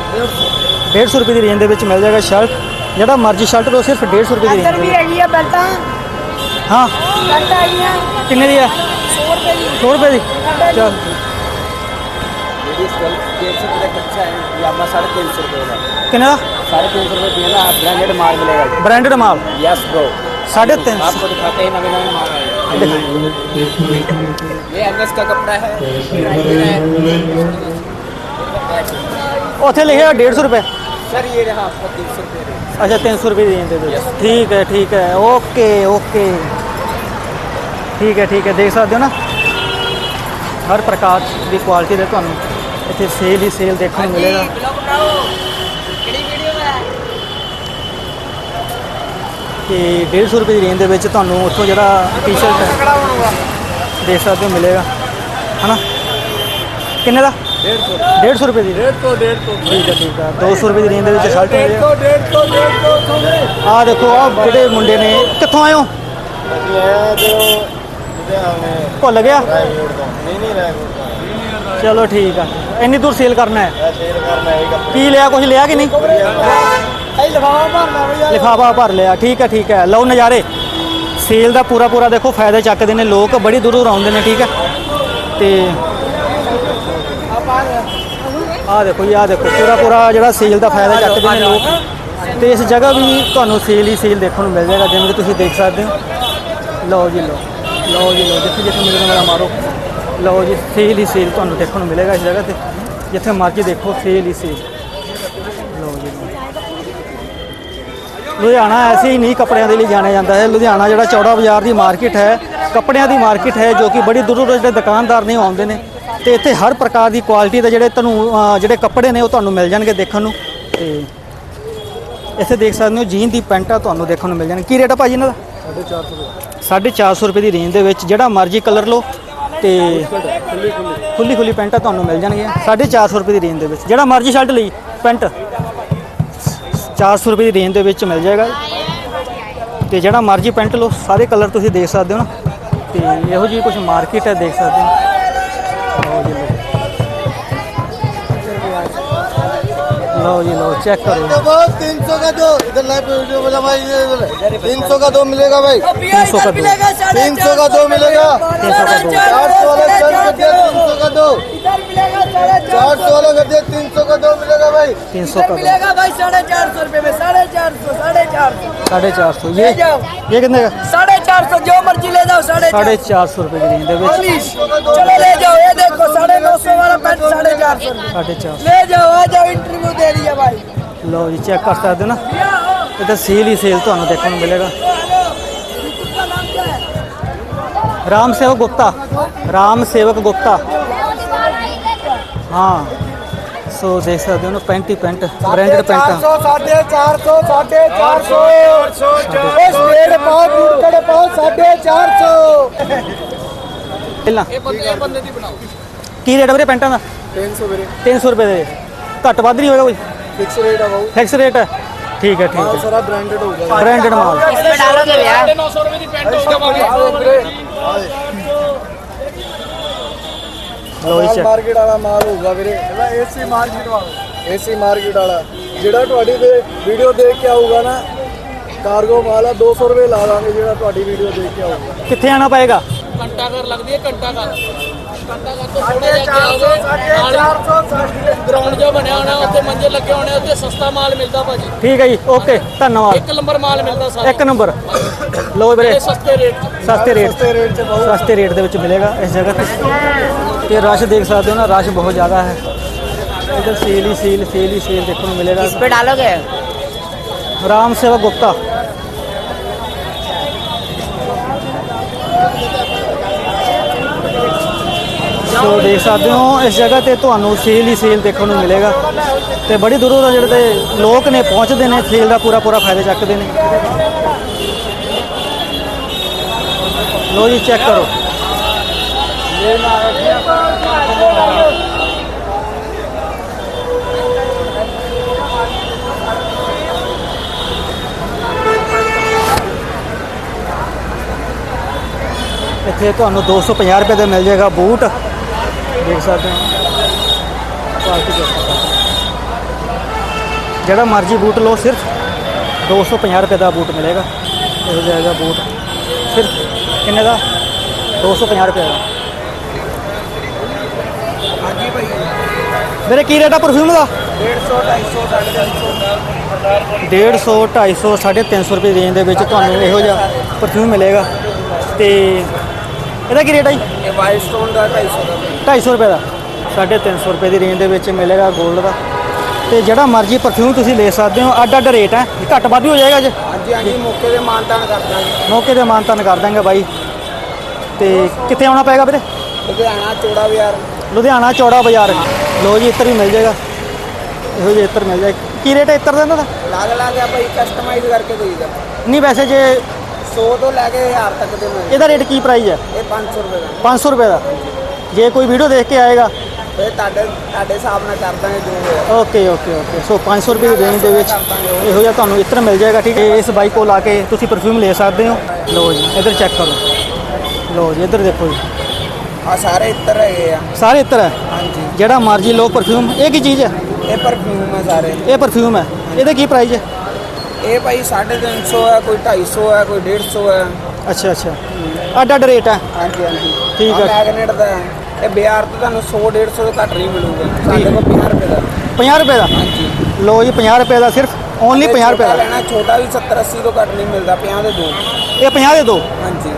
150 ਰੁਪਏ ਦੀ ਰੇਂਜ ਦੇ ਵਿੱਚ ਮਿਲ ਜਾਏਗਾ ਸ਼ਰਟ ਜਿਹੜਾ ਮਰਜ਼ੀ ਸ਼ਰਟ ਲਓ ਸਿਰਫ 150 ਰੁਪਏ ਦੀ ਇੱਧਰ ਰੇਂਜ ਵੀ ਦੇ ਹੈਗੀ ਆ ਬੈਲਟਾਂ ਵਿੱਚ। ਹਾਂ ਬੈਲਟਾਂ ਹੈਗੀਆਂ ਕਿੰਨੇ ਦੀ ਹੈ 100 ਰੁਪਏ ਦੀ 100 ਰੁਪਏ ਦੀ ਚਲ डेढ़ सौ रुपये कच्चा है ये आपका साढ़े तीन सौ रुपये का ਕਿੰਨੇ ਦਾ साढ़े तीन सौ रुपये दिए ना ब्रांडेड माल मिलेगा ਬ੍ਰਾਂਡਡ ਮਾਲ यस ब्रो 350 आपको दिखाते हैं नवे नवे माल आए हैं। ये एमएस का कपड़ा है branded है ਉੱਥੇ ਲਿਖਿਆ 150 ਰੁਪਏ सर ये रहा आपका तीन सौ रुपये रेट ਅੱਛਾ 300 ਰੁਪਏ ਦੀ ਰੇਂਜ ਦੇ ਵਿੱਚ ਠੀਕ ਹੈ ਠੀਕ ਹੈ ਓਕੇ ਓਕੇ ਠੀਕ ਹੈ ਠੀਕ ਹੈ ਦੇਖ ਸਕਦੇ ਹੋ ਨਾ ਹਰ ਪ੍ਰਕਾਰ ਦੀ ਕੁਆਲਿਟੀ ਦੇ ਤੁਹਾਨੂੰ ਇੱਥੇ ਸੇਲ ਹੀ ਸੇਲ ਦੇਖਣ ਨੂੰ ਮਿਲੇਗਾ ਕਿ 150 ਰੁਪਏ ਦੀ ਰੇਂਜ ਦੇ ਵਿੱਚ ਤੁਹਾਨੂੰ ਉੱਥੋਂ ਜਿਹੜਾ ਟੀ-ਸ਼ਰਟ ਹੈ ਦੇਖ ਸਕਦੇ ਹੋ ਮਿਲੇਗਾ ਹਨਾ ਕਿੰਨੇ ਦਾ 150 ਰੁਪਏ ਦੀ। ਡੇਢ ਤੋਂ ਡੇਢ ਤੋਂ। ਠੀਕ ਹੈ ਠੀਕ ਹੈ। 200 ਰੁਪਏ ਦੀ ਰੇਂਜ ਦੇ ਵਿੱਚ ਸ਼ਰਟ ਹੈ ਡੇਢ ਤੋਂ ਡੇਢ ਆ ਦੇਖੋ ਆ ਜਿਹੜੇ ਮੁੰਡੇ ਨੇ ਕਿੱਥੋਂ ਆਇਓ ਅਸੀਂ ਆਇਆ ਜੋ ਭੁੱਲ ਗਿਆ? ਨਹੀਂ ਨਹੀਂ ਰਾਏਕੋਟ ਚਲੋ ਠੀਕ ਆ। ਇੰਨੀ ਦੂਰ ਸੇਲ ਕਰਨਾ ਹੈ? ਸੇਲ ਕਰਨਾ ਹੈ ਕੀ ਲਿਆ ਕੁਝ ਲਿਆ ਕਿ ਨਹੀਂ? ਲਿਫਾਫਾ ਭਰਨਾ ਬਈ ਲਿਫਾਫਾ ਭਰ ਲਿਆ ਠੀਕ ਹੈ ਠੀਕ ਹੈ। ਲਓ ਨਜ਼ਾਰੇ। ਸੇਲ ਦਾ ਪੂਰਾ ਪੂਰਾ ਦੇਖੋ ਫਾਇਦਾ ਚੱਕਦੇ ਨੇ ਲੋਕ ਬੜੀ ਦੂਰ ਆਉਂਦੇ ਨੇ ਠੀਕ ਹੈ। ਤੇ ਆਹ ਦੇਖੋ ਜੀ, ਆਹ ਦੇਖੋ, ਪੂਰਾ ਪੂਰਾ ਜਿਹੜਾ ਸੇਲ ਦਾ ਫਾਇਦਾ ਚੱਕਦੇ ਨੇ ਲੋਕ ਤੇ ਇਸ ਜਗ੍ਹਾ ਵੀ ਤੁਹਾਨੂੰ ਸੇਲ ਹੀ ਸੇਲ ਦੇਖਣ ਨੂੰ ਮਿਲ ਜਾਏਗਾ, ਜਿਵੇਂ ਕਿ ਤੁਸੀਂ ਦੇਖ ਸਕਦੇ ਹੋ। ਲਓ ਜੀ, ਲਓ। ਲਓ ਜੀ, ਲਓ, ਜਿੱਥੇ ਜਿੱਥੇ ਮੇਰੇ ਮੇਰਾ ਮਾਰੋ। ਲਓ ਜੀ ਸੇਲ ਹੀ ਸੇਲ ਤੁਹਾਨੂੰ ਦੇਖਣ ਨੂੰ ਮਿਲੇਗਾ ਇਸ ਜਗ੍ਹਾ ਤੇ। ਜਿੱਥੇ ਮਰਜ਼ੀ ਦੇਖੋ ਸੇਲ ਹੀ ਸੇਲ ਲਓ ਜੀ, ਲਓ। ਲੁਧਿਆਣਾ ਐਸੇ ਹੀ ਨਹੀਂ ਕੱਪੜਿਆਂ ਦੇ ਲਈ ਜਾਣਿਆ ਜਾਂਦਾ ਹੈ। ਲੁਧਿਆਣਾ ਜਿਹੜਾ ਚੌੜਾ ਬਾਜ਼ਾਰ ਦੀ ਮਾਰਕੀਟ ਹੈ, ਕੱਪੜਿਆਂ ਦੀ ਮਾਰਕੀਟ ਹੈ, ਜੋ ਕਿ ਬੜੀ ਦੂਰੋਂ ਦੂਰੋਂ ਜਿਹੜੇ ਦੁਕਾਨਦਾਰ ਨੇ ਉਹ ਆਉਂਦੇ ਨੇ। ਤੇ ਇੱਥੇ ਹਰ ਪ੍ਰਕਾਰ ਦੀ ਕੁਆਲਿਟੀ ਦੇ ਜਿਹੜੇ ਤੁਹਾਨੂੰ ਜਿਹੜੇ ਕੱਪੜੇ ਨੇ ਉਹ ਤੁਹਾਨੂੰ ਮਿਲ ਜਾਣਗੇ ਦੇਖਣ ਨੂੰ। ਤੇ ਇੱਥੇ ਦੇਖ ਸਕਦੇ ਹੋ, ਜੀਨ ਦੀ ਪੈਂਟਾਂ ਤੁਹਾਨੂੰ ਦੇਖਣ ਨੂੰ ਮਿਲ ਜਾਣਗੀਆਂ। ਕੀ ਰੇਟ ਆ ਭਾਜੀ ਇਹਨਾਂ ਦਾ? 450 ਰੁਪਏ ਦੀ ਰੇਂਜ ਦੇ ਵਿੱਚ, ਜਿਹੜਾ ਮਰਜ਼ੀ ਕਲਰ ਲਓ ਤੇ ਖੁੱਲੀ ਖੁੱਲੀ ਪੈਂਟਾਂ ਤੁਹਾਨੂੰ ਮਿਲ ਜਾਣਗੀਆਂ। 450 ਰੁਪਏ ਦੀ ਰੇਂਜ ਦੇ ਵਿੱਚ, ਜਿਹੜਾ ਮਰਜ਼ੀ ਸ਼ਰਟ ਲਈ, ਪੈਂਟ। 400 ਰੁਪਏ ਦੀ ਰੇਂਜ ਦੇ ਵਿੱਚ ਮਿਲ ਜਾਏਗਾ। ਤੇ ਜਿਹੜਾ ਮਰਜ਼ੀ ਪੈਂਟ ਲਓ, ਸਾਰੇ ਕਲਰ ਤੁਸੀਂ ਦੇਖ ਸਕਦੇ ਹੋ ਨਾ। ਤੇ ਇਹੋ ਜਿਹੀ ਕੁਝ ਮਾਰਕੀਟ ਹੈ, ਦੇਖ ਸਕਦੇ ਹੋ। लो जी लो चेक करो तो तीन सौ का दो इधर लाइव वीडियो बोला भाई इधर तीन सौ का दो मिलेगा भाई तीन सौ का दो तीन सौ का दो मिलेगा चार सौ वाला कर दिया तीन सौ का दो चार सौ वाला कर दिया तीन सौ का दो मिलेगा भाई तीन सौ का मिलेगा भाई साढ़े चार सौ रुपये में 450 450 ये ये कितने का साढ़े चार सौ जो मर्जी ले जाओ साढ़े साढ़े चार सौ रुपए की रेंज है बीच चलो ले जाओ ये देखो साढ़े नौ सौ वाला पैंट साढ़े चार सौ साढ़े चार ले जाओ आ जाओ इंटरव्यू दे रही है भाई लो जी चेक कर सकते ना ਇਹ ਤਾਂ ਸੇਲ ਹੀ ਸੇਲ ਤੁਹਾਨੂੰ ਦੇਖਣ ਨੂੰ ਮਿਲੇਗਾ ਰਾਮ ਸੇਵਕ ਗੁਪਤਾ ਰਾਮ ਸੇਵਕ ਗੁਪਤਾ ਹਾਂ ਸੋ ਦੇਖ ਸਕਦੇ ਹੋ ਨਾ ਪੈਂਟੀ ਪੈਂਟ ਬ੍ਰਾਂਡਡ ਪੈਂਟਾਂ। 450 450 450 ਇਸ ਰੇਟ ਪਾਓ ਬੂਟੜੇ ਪਾਓ 450 ਪਹਿਲਾਂ। ਇਹ ਬੰਦੇ ਇਹ ਬੰਦੇ ਦੀ ਬਣਾਓ। ਕੀ ਰੇਟ ਆ ਵੀਰੇ ਪੈਂਟਾਂ ਦਾ? 300 ਵੀਰੇ। 300 ਰੁਪਏ ਦੇ ਘੱਟ ਵੱਧ ਨਹੀਂ ਹੋਏਗਾ ਕੋਈ? ਫਿਕਸ ਰੇਟ ਆ ਬਾਊ। ਫਿਕਸ ਰੇਟ ਹੈ ਠੀਕ ਹੈ ਠੀਕ ਹੈ ਸਾਰਾ ਬ੍ਰਾਂਡਡ ਹੋਊਗਾ। ਬ੍ਰਾਂਡਡ ਮਾਲ। ਇਸ ਪੇ ਡਾਲੋਗੇ ਵਿਆਹ। 900 ਰੁਪਏ ਦੀ ਪੈਂਟ ਹੋਊਗਾ ਬਾਊ। ਲਓ ਜੀ check। ਮਾਰਕੀਟ ਵਾਲਾ ਮਾਲ ਹੋਊਗਾ ਵੀਰੇ। ਇਹਦਾ ਏਸੀ ਮਾਰਕੀਟ ਵਾਲਾ। ਏਸੀ ਮਾਰਕੀਟ ਵਾਲਾ। ਜਿਹੜਾ ਤੁਹਾਡੀ ਵੀਡੀਓ ਦੇਖ ਕੇ ਆਊਗਾ ਨਾ ਕਾਰਗੋ ਮਾਲ ਆ 200 ਰੁਪਏ ਲਾ ਦਾਂਗੇ ਜਿਹੜਾ ਤੁਹਾਡੀ ਵੀਡੀਓ ਦੇਖ ਕੇ ਆਊਗਾ। ਕਿੱਥੇ ਆਣਾ ਪਏਗਾ? ਘੰਟਾ ਘਰ ਲੱਗਦੀ ਹੈ ਘੰਟਾ ਘਰ ਘੰਟਾ ਘਰ ਤੋਂ ਥੋੜੇ ਸਾਢੇ ਚਾਰ ਸੌ ਸਾਢੇ ਚਾਰ ਸੌ ਸਾਢੇ ਗਰਾਊਂਡ ਜੋ ਬਣਿਆ ਹੋਣਾ ਉੱਥੇ ਮੰਜੇ ਲੱਗੇ ਹੋਣੇ ਉੱਥੇ ਸਸਤਾ ਮਾਲ ਮਿਲਦਾ ਭਾਜੀ ਠੀਕ ਹੈ ਜੀ ਓਕੇ ਧੰਨਵਾਦ ਇੱਕ ਨੰਬਰ ਮਾਲ ਮਿਲਦਾ ਸਾਰਾ ਇੱਕ ਨੰਬਰ ਲਓ ਵੀਰੇ ਇਹ ਸਸਤੇ ਰੇਟ 'ਚ। ਸਸਤੇ ਰੇਟ ਸਸਤੇ ਰੇਟ 'ਚ ਬਹੁਤ ਸਸਤੇ ਰੇਟ ਦੇ ਵਿੱਚ ਮਿਲੇਗਾ ਇਸ ਜਗ੍ਹਾ ਤੇ ਤੇ ਰਸ਼ ਦੇਖ ਸਕਦੇ ਹੋ ਨਾ ਰਸ਼ ਬਹੁਤ ਜ਼ਿਆਦਾ ਹੈ ਇਧਰ ਸੇਲ ਹੀ ਸੇਲ ਸੇਲ ਹੀ ਸੇਲ ਦੇਖਣ ਨੂੰ ਮਿਲੇਗਾ पे डालोगे ਰਾਮ ਸੇਵਕ ਗੁਪਤਾ ਸੋ ਦੇਖ ਸਕਦੇ ਹੋ, ਇਸ ਜਗ੍ਹਾ ਤੇ ਤੁਹਾਨੂੰ ਸੇਲ ਹੀ ਸੇਲ ਦੇਖਣ ਨੂੰ ਮਿਲੇਗਾ। ਤੇ ਬੜੀ ਦੂਰੋਂ ਦੂਰੋਂ ਜਿਹੜੇ ਤੇ ਲੋਕ ਨੇ, ਪਹੁੰਚਦੇ ਨੇ, ਸੇਲ ਦਾ ਪੂਰਾ ਪੂਰਾ ਫਾਇਦਾ ਚੱਕਦੇ ਨੇ। ਲੋ ਜੀ ਚੈੱਕ ਕਰੋ। ਇੱਥੇ ਇੱਥੇ ਤੁਹਾਨੂੰ 250 ਰੁਪਏ ਦਾ ਮਿਲ ਜਾਏਗਾ ਬੂਟ। ਦੇਖ ਸਕਦੇ ਹੋ। ਕੁਆਲਿਟੀ ਦੇਖ ਸਕਦੇ ਹੋ। ਜਿਹੜਾ ਮਰਜ਼ੀ ਬੂਟ ਲਓ ਸਿਰਫ 250 ਰੁਪਏ ਦਾ ਬੂਟ ਮਿਲੇਗਾ। ਇਹੋ ਜਿਹਾ ਹੈਗਾ ਬੂਟ ਸਿਰਫ ਕਿੰਨੇ ਦਾ? 250 ਰੁਪਏ ਦਾ। ਹਾਂਜੀ ਭਾਈ। ਮੇਰੇ ਕੀ ਰੇਟ ਆ ਪਰਫਿਊਮ ਦਾ? 150 250 150 250 350 350 ਰੁਪਏ ਰੇਂਜ ਦੇ ਵਿੱਚ ਤੁਹਾਨੂੰ ਇਹੋ ਜਿਹਾ ਪਰਫਿਊਮ ਮਿਲੇਗਾ। ਤੇ ਇਹਦਾ ਕੀ ਰੇਟ ਹੈ ਜੀ? ਇਹ ਵਾਈਟ ਸਟੋਨ ਦਾ 250 ਦਾ। 250 ਰੁਪਏ ਦਾ। 350 ਰੁਪਏ ਦੀ ਰੇਂਜ ਦੇ ਵਿੱਚ ਮਿਲੇਗਾ 골ਡ ਦਾ। ਤੇ ਜਿਹੜਾ ਮਰਜ਼ੀ ਪਰਫਿਊਮ ਤੁਸੀਂ ਲੈ ਸਕਦੇ ਹੋ ਅੱਡ ਅੱਡ ਰੇਟ ਹੈ। ਘੱਟ ਵੱਧ ਹੀ ਜਾਏਗਾ ਜੇ। ਹਾਂਜੀ ਹਾਂਜੀ ਮੌਕੇ ਦੇ ਮਾਨਤਾਨ ਕਰ ਦਾਂਗੇ। ਮੌਕੇ ਤੇ ਮਾਨਤਾਨ ਕਰ ਦਾਂਗੇ ਬਾਈ। ਤੇ ਕਿੱਥੇ ਆਉਣਾ ਪਏਗਾ ਵੀਰੇ? ਲੁਧਿਆਣਾ ਚੋੜਾ ਬਾਜ਼ਾਰ। ਲੁਧਿਆਣਾ ਚੌੜਾ ਬਾਜ਼ਾਰ। ਲੋ ਜੀ ਇੱਧਰ ਹੀ ਮਿਲ ਜਾਏਗਾ। ਇਹੋ ਜਿਹੇ ਇੱਧਰ ਮਿਲ ਜਾਏ। ਕੀ ਰੇਟ ਹੈ ਇੱਧਰ ਦਾ ਇਹਨਾਂ ਦਾ? ਲਾਗ ਲਾ ਕੇ ਆਪਾਂ ਕਸਟਮਾਈਜ਼ ਕਰਕੇ ਦੇਈਦਾ। ਨਹੀਂ ਵੈਸੇ ਜੇ 100 ਤੋਂ ਲੈ ਕੇ 1000 ਤੱਕ ਦੇ ਮਿਲ ਇਹਦਾ ਰੇਟ ਕੀ ਪ੍ਰਾਈਸ ਹੈ? ਇਹ 500 ਰੁਪਏ ਦਾ। 500 ਰੁਪਏ ਦਾ। ਜੇ ਕੋਈ ਵੀਡੀਓ ਦੇਖ ਕੇ ਆਏਗਾ। ਇਹ ਤੁਹਾਡੇ ਤੁਹਾਡੇ ਹਿਸਾਬ ਨਾਲ ਕਰ ਦਾਂਗੇ ਜੋ ਹੋਇਆ। ਓਕੇ ਓਕੇ ਓਕੇ ਸੋ 500 ਰੁਪਏ ਦੀ ਰੇਂਜ ਦੇ ਵਿੱਚ ਇਹੋ ਜਿਹਾ ਤੁਹਾਨੂੰ ਇੱਧਰ ਮਿਲ ਜਾਏਗਾ ਠੀਕ ਹੈ? ਇਸ ਬਾਈਕ ਕੋਲ ਆ ਕੇ ਤੁਸੀਂ ਪਰਫਿਊਮ ਲੈ ਸਕਦੇ ਹੋ। ਲੋ ਜੀ ਇੱਧਰ ਚੈੱਕ ਕਰੋ। ਲੋ ਜੀ ਇੱਧਰ ਦੇਖੋ ਜੀ। ਆ ਸਾਰੇ ਇੱਧਰ ਹੈਗੇ ਆ। ਸਾਰੇ ਇੱਧਰ ਹੈ? ਹਾਂਜੀ। ਜਿਹੜਾ ਮਰਜ਼ੀ ਲੋ ਪਰਫਿਊਮ ਇਹ ਕੀ ਚੀਜ਼ ਹੈ? ਇਹ ਪਰਫਿਊਮ ਹੈ ਸਾਰੇ। ਇਹ ਪਰਫਿਊਮ ਹੈ। ਇਹਦੇ ਕੀ ਪ੍ਰਾਈਸ ਹੈ? ਇਹ ਭਾਈ 350 ਹੈ ਕੋਈ 250 ਹੈ ਕੋਈ 150 ਹੈ। ਅੱਛਾ ਅੱਛਾ। ਅੱਡ ਅੱਡ ਰੇਟ ਹੈ? ਹਾਂਜੀ ਹਾਂਜੀ। ਠੀਕ ਹੈ। ਮੈਗਨੇਟ ਦਾ ਹੈ। ਇਹ ਬਾਜ਼ਾਰ ਤੋਂ ਤੁਹਾਨੂੰ 100 150 ਤੋਂ ਘੱਟ ਨਹੀਂ ਮਿਲੂਗਾ। ਸਾਡੇ ਕੋਲ 50 ਰੁਪਏ ਦਾ। 50 ਰੁਪਏ ਦਾ? ਹਾਂਜੀ। ਲੋ ਜੀ 50 ਰੁਪਏ ਦਾ ਸਿਰਫ ਓਨਲੀ 50 ਰੁਪਏ ਛੋਟਾ ਦਾ। ਲੈਣਾ ਛੋਟਾ ਵੀ 70 80 ਤੋਂ ਘੱਟ ਨਹੀਂ ਮਿਲਦਾ 50 ਦੇ ਦੋ। ਇਹ 50 ਦੇ ਦੋ? ਹਾਂਜੀ।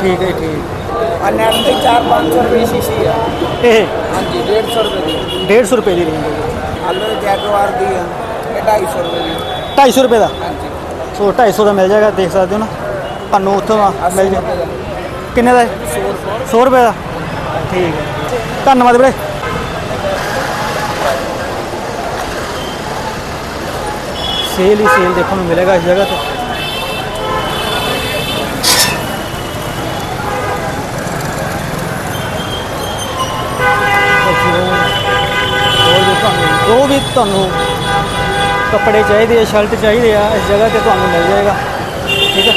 ਠੀਕ ਹੈ ਠੀਕ। ਆ ਨੈਟ ਤੇ 4 500 ਰੁਪਏ ਸ਼ੀਸ਼ੀ ਆ। ਇਹ? ਹਾਂਜੀ 150 ਰੁਪਏ ਦੀ। 150 ਰੁਪਏ ਦੀ ਰੇਂਜ ਹੈ। ਆਲੂ ਜੈਗਵਾਰ ਦੀ ਆ। ਇਹ 250 ਰੁਪਏ ਦੀ। 250 ਰੁਪਏ ਦਾ। ਸੋ 250 ਦਾ ਮਿਲ ਜਾਏਗਾ ਦੇਖ ਸਕਦੇ ਹੋ ਨਾ। ਤੁਹਾਨੂੰ ਉੱਥੋਂ ਆ ਮਿਲ ਜਾ ਕਿੰਨੇ ਦਾ? ਹੈ? 100 ਰੁਪਏ ਦਾ। ਠੀਕ ਹੈ। ਧੰਨਵਾਦ ਵੀਰੇ। ਸੇਲ ਹੀ ਸੇਲ ਦੇਖਣ ਨੂੰ ਮਿਲੇਗਾ ਇਸ ਜਗ੍ਹਾ ਤੇ। ਜੋ ਵੀ ਤੁਹਾਨੂੰ ਕੱਪੜੇ ਚਾਹੀਦੇ ਆ, ਸ਼ਰਟ ਚਾਹੀਦੇ ਆ, ਇਸ ਜਗ੍ਹਾ ਤੇ ਤੁਹਾਨੂੰ ਮਿਲ ਜਾਏਗਾ ਠੀਕ ਹੈ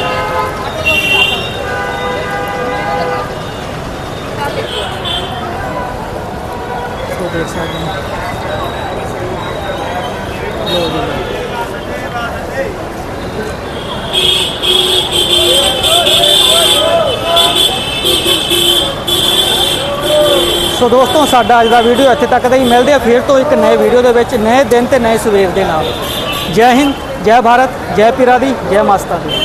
ਸੋ ਦੇਖ ਸਕਦੇ ਹੋ ਲਓ ਜੀ ਲਓ। ਸੋ ਦੋਸਤੋ, ਸਾਡਾ ਅੱਜ ਦਾ ਵੀਡੀਓ ਇੱਥੇ ਤੱਕ ਦਾ ਹੀ ਮਿਲਦੇ ਆ। ਫਿਰ ਤੋਂ ਇੱਕ ਨਵੇਂ ਵੀਡੀਓ ਦੇ ਵਿੱਚ ਨਏ ਦਿਨ ਤੇ ਨਏ ਸਵੇਰ ਦੇ ਨਾਲ। ਜੈ ਹਿੰਦ, ਜੈ ਭਾਰਤ, ਜੈ ਪਿਰਾ ਦੀ ਜੈ ਮਾਸਤਾ ਦੀ।